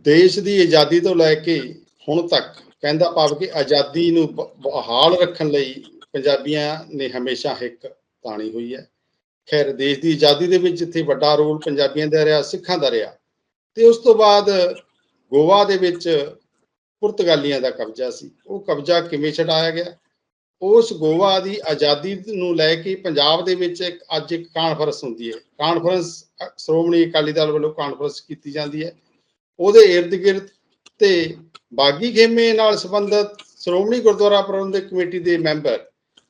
ਦੇਸ਼ ਦੀ ਆਜ਼ਾਦੀ ਤੋਂ ਲੈ ਕੇ ਹੁਣ ਤੱਕ ਕਹਿੰਦਾ ਭਾਵ ਕਿ ਆਜ਼ਾਦੀ ਨੂੰ ਬ- ਬਹਾਲ ਰੱਖਣ ਲਈ ਪੰਜਾਬੀਆਂ ਨੇ ਹਮੇਸ਼ਾ ਇੱਕ ਤਾਣੀ ਹੋਈ ਹੈ। ਖੈਰ, ਦੇਸ਼ ਦੀ ਆਜ਼ਾਦੀ ਦੇ ਵਿੱਚ ਜਿੱਥੇ ਵੱਡਾ ਰੋਲ ਪੰਜਾਬੀਆਂ ਦਾ ਰਿਹਾ, ਸਿੱਖਾਂ ਦਾ ਰਿਹਾ, ਤੇ ਉਸ ਤੋਂ ਬਾਅਦ ਗੋਆ ਦੇ ਵਿੱਚ ਪੁਰਤਗਾਲੀਆਂ ਦਾ ਕਬਜ਼ਾ ਸੀ। ਉਹ ਕਬਜ਼ਾ ਕਿਵੇਂ ਛਡਾਇਆ ਗਿਆ? ਉਸ ਗੋਆ ਦੀ ਆਜ਼ਾਦੀ ਨੂੰ ਲੈ ਕੇ ਪੰਜਾਬ ਦੇ ਵਿੱਚ ਇੱਕ, ਅੱਜ ਇੱਕ ਕਾਨਫਰੰਸ ਹੁੰਦੀ ਹੈ। ਕਾਨਫਰੰਸ ਸ਼੍ਰੋਮਣੀ ਅਕਾਲੀ ਦਲ ਵੱਲੋਂ ਕਾਨਫਰੰਸ ਕੀਤੀ ਜਾਂਦੀ ਹੈ। ਉਹਦੇ ਇਰਦ ਗਿਰਦ ਤੇ ਬਾਗੀ ਖੇਮੇ ਨਾਲ ਸੰਬੰਧਿਤ ਸ਼੍ਰੋਮਣੀ ਗੁਰਦੁਆਰਾ ਪ੍ਰਬੰਧਕ ਕਮੇਟੀ ਦੇ ਮੈਂਬਰ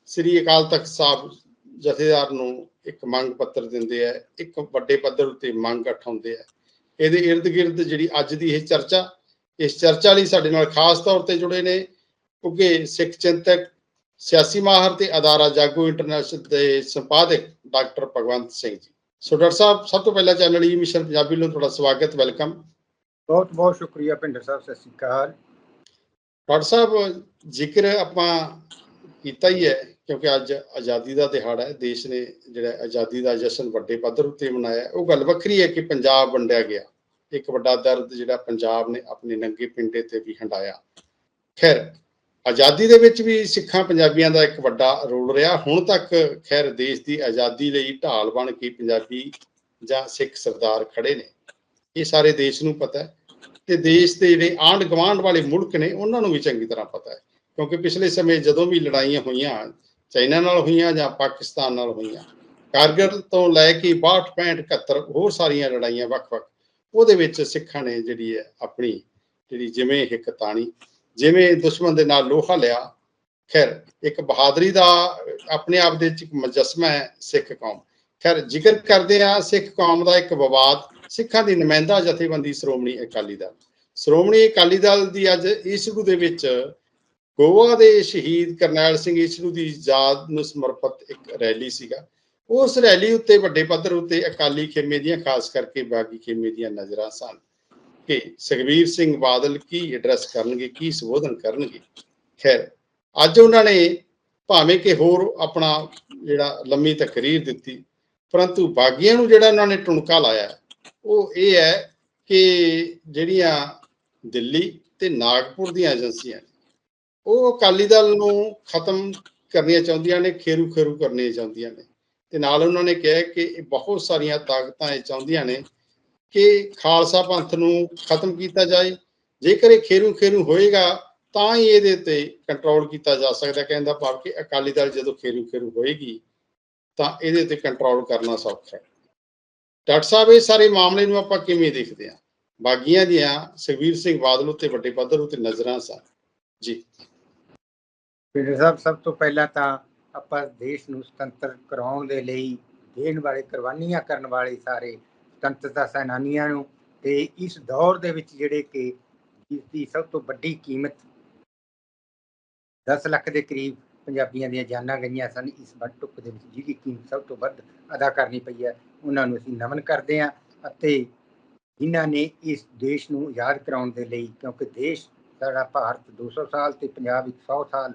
ਸ੍ਰੀ ਅਕਾਲ ਤਖਤ ਸਾਹਿਬ ਜਥੇਦਾਰ ਨੂੰ ਇੱਕ ਮੰਗ ਪੱਤਰ ਦਿੰਦੇ ਆ, ਇੱਕ ਵੱਡੇ ਪੱਧਰ ਉੱਤੇ ਮੰਗ ਉਠਾਉਂਦੇ ਆ। ਇਹਦੇ ਇਰਦ ਗਿਰਦ ਜਿਹੜੀ ਅੱਜ ਦੀ ਇਹ ਚਰਚਾ, ਇਸ ਚਰਚਾ ਲਈ ਸਾਡੇ ਨਾਲ ਖਾਸ ਤੌਰ ਤੇ ਜੁੜੇ ਨੇ ਕਿਉਂਕਿ ਸਿੱਖ ਚਿੰਤਕ ਸਿਆਸੀ ਮਾਹਰ ਤੇ ਅਦਾਰਾ ਜਾਗੋ ਇੰਟਰਨੈਸ਼ਨਲ ਦੇ ਸੰਪਾਦਕ doctor Bhagwant Singh ji. So doctor ਸਾਹਿਬ, ਸਭ ਤੋਂ ਪਹਿਲਾਂ ਚੈਨਲ ਈ ਮਿਸ਼ਨ ਪੰਜਾਬੀ ਨੂੰ ਤੁਹਾਡਾ ਸਵਾਗਤ ਵੈਲਕਮ ਬਹੁਤ ਬਹੁਤ ਸ਼ੁਕਰੀਆ ਭਿੰਡਰ ਸਾਹਿਬ, ਸਤਿ ਸ਼੍ਰੀ ਅਕਾਲ। ਡਾਕਟਰ ਸਾਹਿਬ, ਜ਼ਿਕਰ ਆਪਾਂ ਕੀਤਾ ਹੀ ਹੈ, ਕਿਉਂਕਿ ਅੱਜ ਆਜ਼ਾਦੀ ਦਾ ਦਿਹਾੜਾ ਹੈ, ਦੇਸ਼ ਨੇ ਜਿਹੜਾ ਆਜ਼ਾਦੀ ਦਾ ਜਸ਼ਨ ਵੱਡੇ ਪੱਧਰ ਉੱਤੇ ਮਨਾਇਆ ਉਹ ਗੱਲ ਵੱਖਰੀ ਹੈ ਕਿ ਪੰਜਾਬ ਵੰਡਿਆ ਗਿਆ। ਇੱਕ ਵੱਡਾ ਦਰਦ ਜਿਹੜਾ ਪੰਜਾਬ ਨੇ ਆਪਣੇ ਨੰਗੇ ਪਿੰਡੇ ਤੇ ਵੀ ਹੰਡਾਇਆ। ਖੈਰ, ਆਜ਼ਾਦੀ ਦੇ ਵਿੱਚ ਵੀ ਸਿੱਖਾਂ ਪੰਜਾਬੀਆਂ ਦਾ ਇੱਕ ਵੱਡਾ ਰੋਲ ਰਿਹਾ। ਹੁਣ ਤੱਕ ਖੈਰ ਦੇਸ਼ ਦੀ ਆਜ਼ਾਦੀ ਲਈ ਢਾਲ ਬਣ ਕੇ ਪੰਜਾਬੀ ਜਾਂ ਸਿੱਖ ਸਰਦਾਰ ਖੜੇ ਨੇ। ਇਹ ਸਾਰੇ ਦੇਸ਼ ਨੂੰ ਪਤਾ ਹੈ। ਤੇ ਦੇਸ਼ ਦੇ ਜਿਹੜੇ ਆਂਢ ਗੁਆਂਢ ਵਾਲੇ ਮੁਲਕ ਨੇ, ਉਹਨਾਂ ਨੂੰ ਵੀ ਚੰਗੀ ਤਰ੍ਹਾਂ ਪਤਾ ਹੈ। ਕਿਉਂਕਿ ਪਿਛਲੇ ਸਮੇਂ ਜਦੋਂ ਵੀ ਲੜਾਈਆਂ ਹੋਈਆਂ, ਚਾਈਨਾ ਨਾਲ ਹੋਈਆਂ ਜਾਂ ਪਾਕਿਸਤਾਨ ਨਾਲ ਹੋਈਆਂ, ਕਾਰਗਿਲ ਤੋਂ ਲੈ ਕੇ 62 65 71 ਹੋਰ ਸਾਰੀਆਂ ਲੜਾਈਆਂ ਵੱਖ-ਵੱਖ, ਉਹਦੇ ਵਿੱਚ ਸਿੱਖਾਂ ਨੇ ਜਿਹੜੀ ਹੈ ਆਪਣੀ ਜਿਹੜੀ ਜਿਵੇਂ ਇੱਕ ਤਾਣੀ, ਜਿਵੇਂ ਦੁਸ਼ਮਣ ਦੇ ਨਾਲ ਲੋਹਾ ਲਿਆ, ਖੈਰ ਇੱਕ ਬਹਾਦਰੀ ਦਾ ਆਪਣੇ ਆਪ ਦੇ ਵਿੱਚ ਇੱਕ ਮੁਜੱਸਮਾ ਹੈ ਸਿੱਖ ਕੌਮ। ਖੈਰ ਜ਼ਿਕਰ ਕਰਦੇ ਆ ਸਿੱਖ ਕੌਮ ਦਾ ਇੱਕ ਵਿਵਾਦ ਸਿੱਖਾਂ ਦੀ ਨੁਮਾਇੰਦਾ ਜਥੇਬੰਦੀ ਸ਼੍ਰੋਮਣੀ ਅਕਾਲੀ ਦਲ। ਸ਼੍ਰੋਮਣੀ ਅਕਾਲੀ ਦਲ ਦੀ ਅੱਜ ਈਸੜੂ ਦੇ ਵਿੱਚ ਗੋਆ ਦੇ ਸ਼ਹੀਦ ਕਰਨੈਲ ਸਿੰਘ ਈਸੜੂ ਦੀ ਯਾਦ ਨੂੰ ਸਮਰਪਿਤ ਇੱਕ ਰੈਲੀ ਸੀਗਾ। ਉਸ ਰੈਲੀ ਉੱਤੇ ਵੱਡੇ ਪੱਧਰ ਉੱਤੇ ਅਕਾਲੀ ਖੇਮੇ ਦੀਆਂ, ਖਾਸ ਕਰਕੇ ਬਾਗੀ ਖੇਮੇ ਦੀਆਂ ਨਜ਼ਰਾਂ ਸਨ। ਕਿ ਸੁਖਬੀਰ ਸਿੰਘ ਬਾਦਲ ਕੀ ਐਡਰੈਸ ਕਰਨਗੇ, ਕੀ ਸੰਬੋਧਨ ਕਰਨਗੇ? ਖੈਰ, ਅੱਜ ਉਹਨਾਂ ਨੇ ਭਾਵੇਂ ਕਿ ਹੋਰ ਆਪਣਾ ਜਿਹੜਾ ਲੰਮੀ ਤਕਰੀਰ ਦਿੱਤੀ, ਪਰੰਤੂ ਬਾਗੀਆਂ ਨੂੰ ਜਿਹੜਾ ਉਹਨਾਂ ਨੇ ਟੁਣਕਾ ਲਾਇਆ ਉਹ ਇਹ ਹੈ ਕਿ ਜਿਹੜੀਆਂ ਦਿੱਲੀ ਤੇ ਨਾਗਪੁਰ ਦੀਆਂ ਏਜੰਸੀਆਂ ਉਹ ਅਕਾਲੀ ਦਲ ਨੂੰ ਖਤਮ ਕਰਨੀਆਂ ਚਾਹੁੰਦੀਆਂ ਨੇ ਖੇਰੂ ਖੇਰੂ ਕਰਨੀਆਂ ਚਾਹੁੰਦੀਆਂ ਨੇ। ਤੇ ਨਾਲ ਉਹਨਾਂ ਨੇ ਕਿਹਾ ਕਿ ਇਹ ਬਹੁਤ ਸਾਰੀਆਂ ਤਾਕਤਾਂ ਇਹ ਚਾਹੁੰਦੀਆਂ ਨੇ ਕਿ ਖਾਲਸਾ ਪੰਥ ਨੂੰ ਖਤਮ ਕੀਤਾ ਜਾਏ। ਜੇਕਰ ਇਹ ਖੇਰੂ ਖੇਰੂ ਹੋਏਗਾ, ਤਾਂ ਹੀ ਇਹਦੇ ਤੇ ਕੰਟਰੋਲ ਕੀਤਾ ਜਾ ਸਕਦਾ ਕਹਿੰਦਾ ਭਾਵ ਕਿ ਅਕਾਲੀ ਦਲ ਜਦੋਂ ਖੇਰੂ ਖੇਰੂ ਹੋਏਗੀ, ਤਾਂ ਇਹਦੇ ਤੇ ਕੰਟਰੋਲ ਕਰਨਾ ਸੌਖਾ ਹੈ। ਡਾਕਟਰ ਸਾਹਿਬ, ਇਹ ਸਾਰੇ ਮਾਮਲੇ ਨੂੰ ਆਪਾਂ ਕਿਵੇਂ ਦੇਖਦੇ ਹਾਂ? ਬਾਗੀਆਂ ਦੀਆਂ ਸੁਖਬੀਰ ਸਿੰਘ ਬਾਦਲ ਉੱਤੇ, ਵੱਡੇ ਪੱਧਰ ਉੱਤੇ ਨਜ਼ਰਾਂ ਸਨ। ਜੀ। ਭਿੰਡਰ ਸਾਹਿਬ, ਸਭ ਤੋਂ ਪਹਿਲਾਂ ਤਾਂ ਆਪਾਂ ਦੇਸ਼ ਨੂੰ ਸੁਤੰਤਰ ਕਰਾਉਣ ਦੇ ਲਈ ਦੇਣ ਵਾਲੇ, ਕੁਰਬਾਨੀਆਂ ਕਰਨ ਵਾਲੇ ਸਾਰੇ ਸੁਤੰਤਰਤਾ ਸੈਨਾਨੀਆਂ ਨੂੰ ਤੇ ਇਸ ਦੌਰ ਦੇ ਵਿੱਚ ਜਿਹੜੇ ਕਿ ਇਸ ਦੀ ਸਭ ਤੋਂ ਵੱਡੀ ਕੀਮਤ 10 ਲੱਖ ਦੇ ਕਰੀਬ ਪੰਜਾਬੀਆਂ ਦੀਆਂ ਜਾਨਾਂ ਗਈਆਂ ਸਨ। ਇਸ ਵੱਡ ਟੁੱਕ ਦੇ ਵਿੱਚ ਜਿਹਦੀ ਕੀਮਤ ਸਭ ਤੋਂ ਵੱਧ ਅਦਾ ਕਰਨੀ ਪਈ ਹੈ, ਉਹਨਾਂ ਨੂੰ ਅਸੀਂ ਨਮਨ ਕਰਦੇ ਹਾਂ ਅਤੇ ਇਹਨਾਂ ਨੇ ਇਸ ਦੇਸ਼ ਨੂੰ ਯਾਦ ਕਰਾਉਣ ਦੇ ਲਈ, ਕਿਉਂਕਿ ਦੇਸ਼ ਸਾਡਾ ਭਾਰਤ 200 ਸਾਲ ਤੇ ਪੰਜਾਬ 100 ਸਾਲ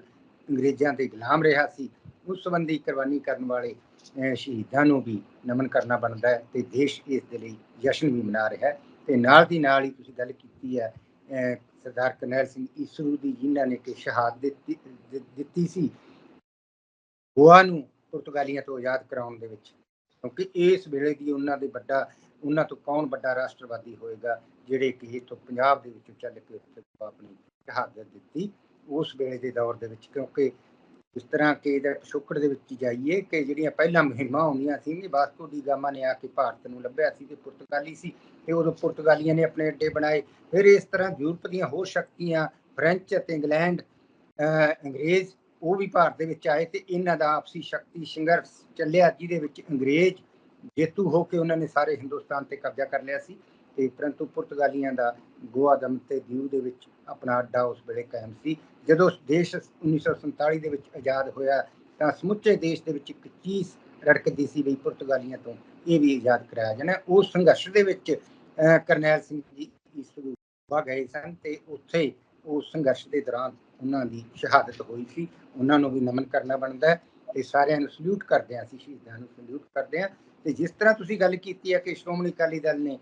ਅੰਗਰੇਜ਼ਾਂ ਦੇ ਗੁਲਾਮ ਰਿਹਾ ਸੀ, ਉਸ ਸੰਬੰਧੀ ਕੁਰਬਾਨੀ ਕਰਨ ਵਾਲੇ ਸ਼ਹੀਦਾਂ ਨੂੰ ਵੀ ਨਮਨ ਕਰਨਾ ਬਣਦਾ ਹੈ ਤੇ ਦੇਸ਼ ਇਸ ਦੇ ਲਈ ਜਸ਼ਨ ਵੀ ਮਨਾ ਰਿਹਾ ਹੈ। ਤੇ ਨਾਲ ਦੀ ਨਾਲ ਹੀ ਤੁਸੀਂ ਗੱਲ ਕੀਤੀ ਹੈ ਸਰਦਾਰ ਕਰਨੈਲ ਸਿੰਘ ਈਸਰੂ ਦੀ ਜਿਨ੍ਹਾਂ ਨੇ ਕਿ ਸ਼ਹਾਦਤ ਦਿੱਤੀ ਸੀ, ਗੋਆ ਨੂੰ ਪੁਰਤਗਾਲੀਆਂ ਤੋਂ ਆਜ਼ਾਦ ਕਰਾਉਣ ਦੇ ਵਿੱਚ। ਕਿਉਂਕਿ ਇਸ ਵੇਲੇ ਦੀ ਉਹਨਾਂ ਦੇ ਵੱਡਾ, ਉਹਨਾਂ ਤੋਂ ਕੌਣ ਵੱਡਾ ਰਾਸ਼ਟਰਵਾਦੀ ਹੋਏਗਾ, ਜਿਹੜੇ ਕਿ ਇੱਥੋਂ ਪੰਜਾਬ ਦੇ ਵਿੱਚੋਂ ਚੱਲ ਕੇ ਆਪਣੀ ਸ਼ਹਾਦਤ ਦਿੱਤੀ, ਉਸ ਵੇਲੇ ਦੇ ਦੌਰ ਦੇ ਵਿੱਚ। ਕਿਉਂਕਿ ਇਸ ਤਰ੍ਹਾਂ ਕਿ ਇਹਦਾ ਪਿਛੋਕੜ ਦੇ ਵਿੱਚ ਜਾਈਏ ਕਿ ਜਿਹੜੀਆਂ ਪਹਿਲਾਂ ਮੁਹਿੰਮਾਂ ਹੁੰਦੀਆਂ ਸੀ ਨੇ ਵਾਸਕੋ ਡੀ ਗਾਮਾ ਨੇ ਆ ਕੇ ਭਾਰਤ ਨੂੰ ਲੱਭਿਆ ਸੀ ਤੇ ਪੁਰਤਗਾਲੀ ਸੀ ਤੇ ਉਦੋਂ ਪੁਰਤਗਾਲੀਆਂ ਨੇ ਆਪਣੇ ਅੱਡੇ ਬਣਾਏ। ਫਿਰ ਇਸ ਤਰ੍ਹਾਂ ਯੂਰਪ ਦੀਆਂ ਹੋਰ ਸ਼ਕਤੀਆਂ, ਫ੍ਰੈਂਚ ਅਤੇ ਇੰਗਲੈਂਡ ਅੰਗਰੇਜ਼, ਉਹ ਵੀ ਭਾਰਤ ਦੇ ਵਿੱਚ ਆਏ ਤੇ ਇਹਨਾਂ ਦਾ ਆਪਸੀ ਸ਼ਕਤੀ ਸੰਘਰਸ਼ ਚੱਲਿਆ, ਜਿਹਦੇ ਵਿੱਚ ਅੰਗਰੇਜ਼ ਜੇਤੂ ਹੋ ਕੇ ਉਹਨਾਂ ਨੇ ਸਾਰੇ ਹਿੰਦੁਸਤਾਨ ਤੇ ਕਬਜ਼ਾ ਕਰ ਲਿਆ ਸੀ। ਤੇ ਪਰੰਤੂ ਪੁਰਤਗਾਲੀਆਂ ਦਾ ਗੋਆ ਦਮ ਤੇ ਦੀਵ ਦੇ ਵਿੱਚ ਆਪਣਾ ਅੱਡਾ ਉਸ ਵੇਲੇ ਕਾਇਮ ਸੀ। ਜਦੋਂ ਦੇਸ਼ 1947 ਦੇ ਵਿੱਚ ਆਜ਼ਾਦ ਹੋਇਆ, ਤਾਂ ਸਮੁੱਚੇ ਦੇਸ਼ ਦੇ ਵਿੱਚ ਇੱਕ ਚੀਜ਼ ਰੜਕਦੀ ਸੀ ਵੀ ਪੁਰਤਗਾਲੀਆਂ ਤੋਂ ਇਹ ਵੀ ਆਜ਼ਾਦ ਕਰਾਇਆ ਜਾਣਾ। ਉਸ ਸੰਘਰਸ਼ ਦੇ ਵਿੱਚ ਕਰਨੈਲ ਸਿੰਘ ਜੀ ਇਸ ਵਾ ਗਏ ਸਨ ਤੇ ਉੱਥੇ ਉਸ ਸੰਘਰਸ਼ ਦੇ ਦੌਰਾਨ ਉਹਨਾਂ ਦੀ ਸ਼ਹਾਦਤ ਹੋਈ ਸੀ। ਉਹਨਾਂ ਨੂੰ ਵੀ ਨਮਨ ਕਰਨਾ ਬਣਦਾ ਹੈ ਤੇ ਸਾਰਿਆਂ ਨੂੰ ਸਲੂਟ ਕਰਦੇ ਹਾਂ ਅਸੀਂ ਸ਼ਹੀਦਾਂ ਨੂੰ ਸਲੂਟ ਕਰਦੇ ਹਾਂ ਤੇ ਜਿਸ ਤਰ੍ਹਾਂ ਤੁਸੀਂ ਗੱਲ ਕੀਤੀ ਹੈ ਕਿ ਸ਼੍ਰੋਮਣੀ ਅਕਾਲੀ ਦਲ ਨੇ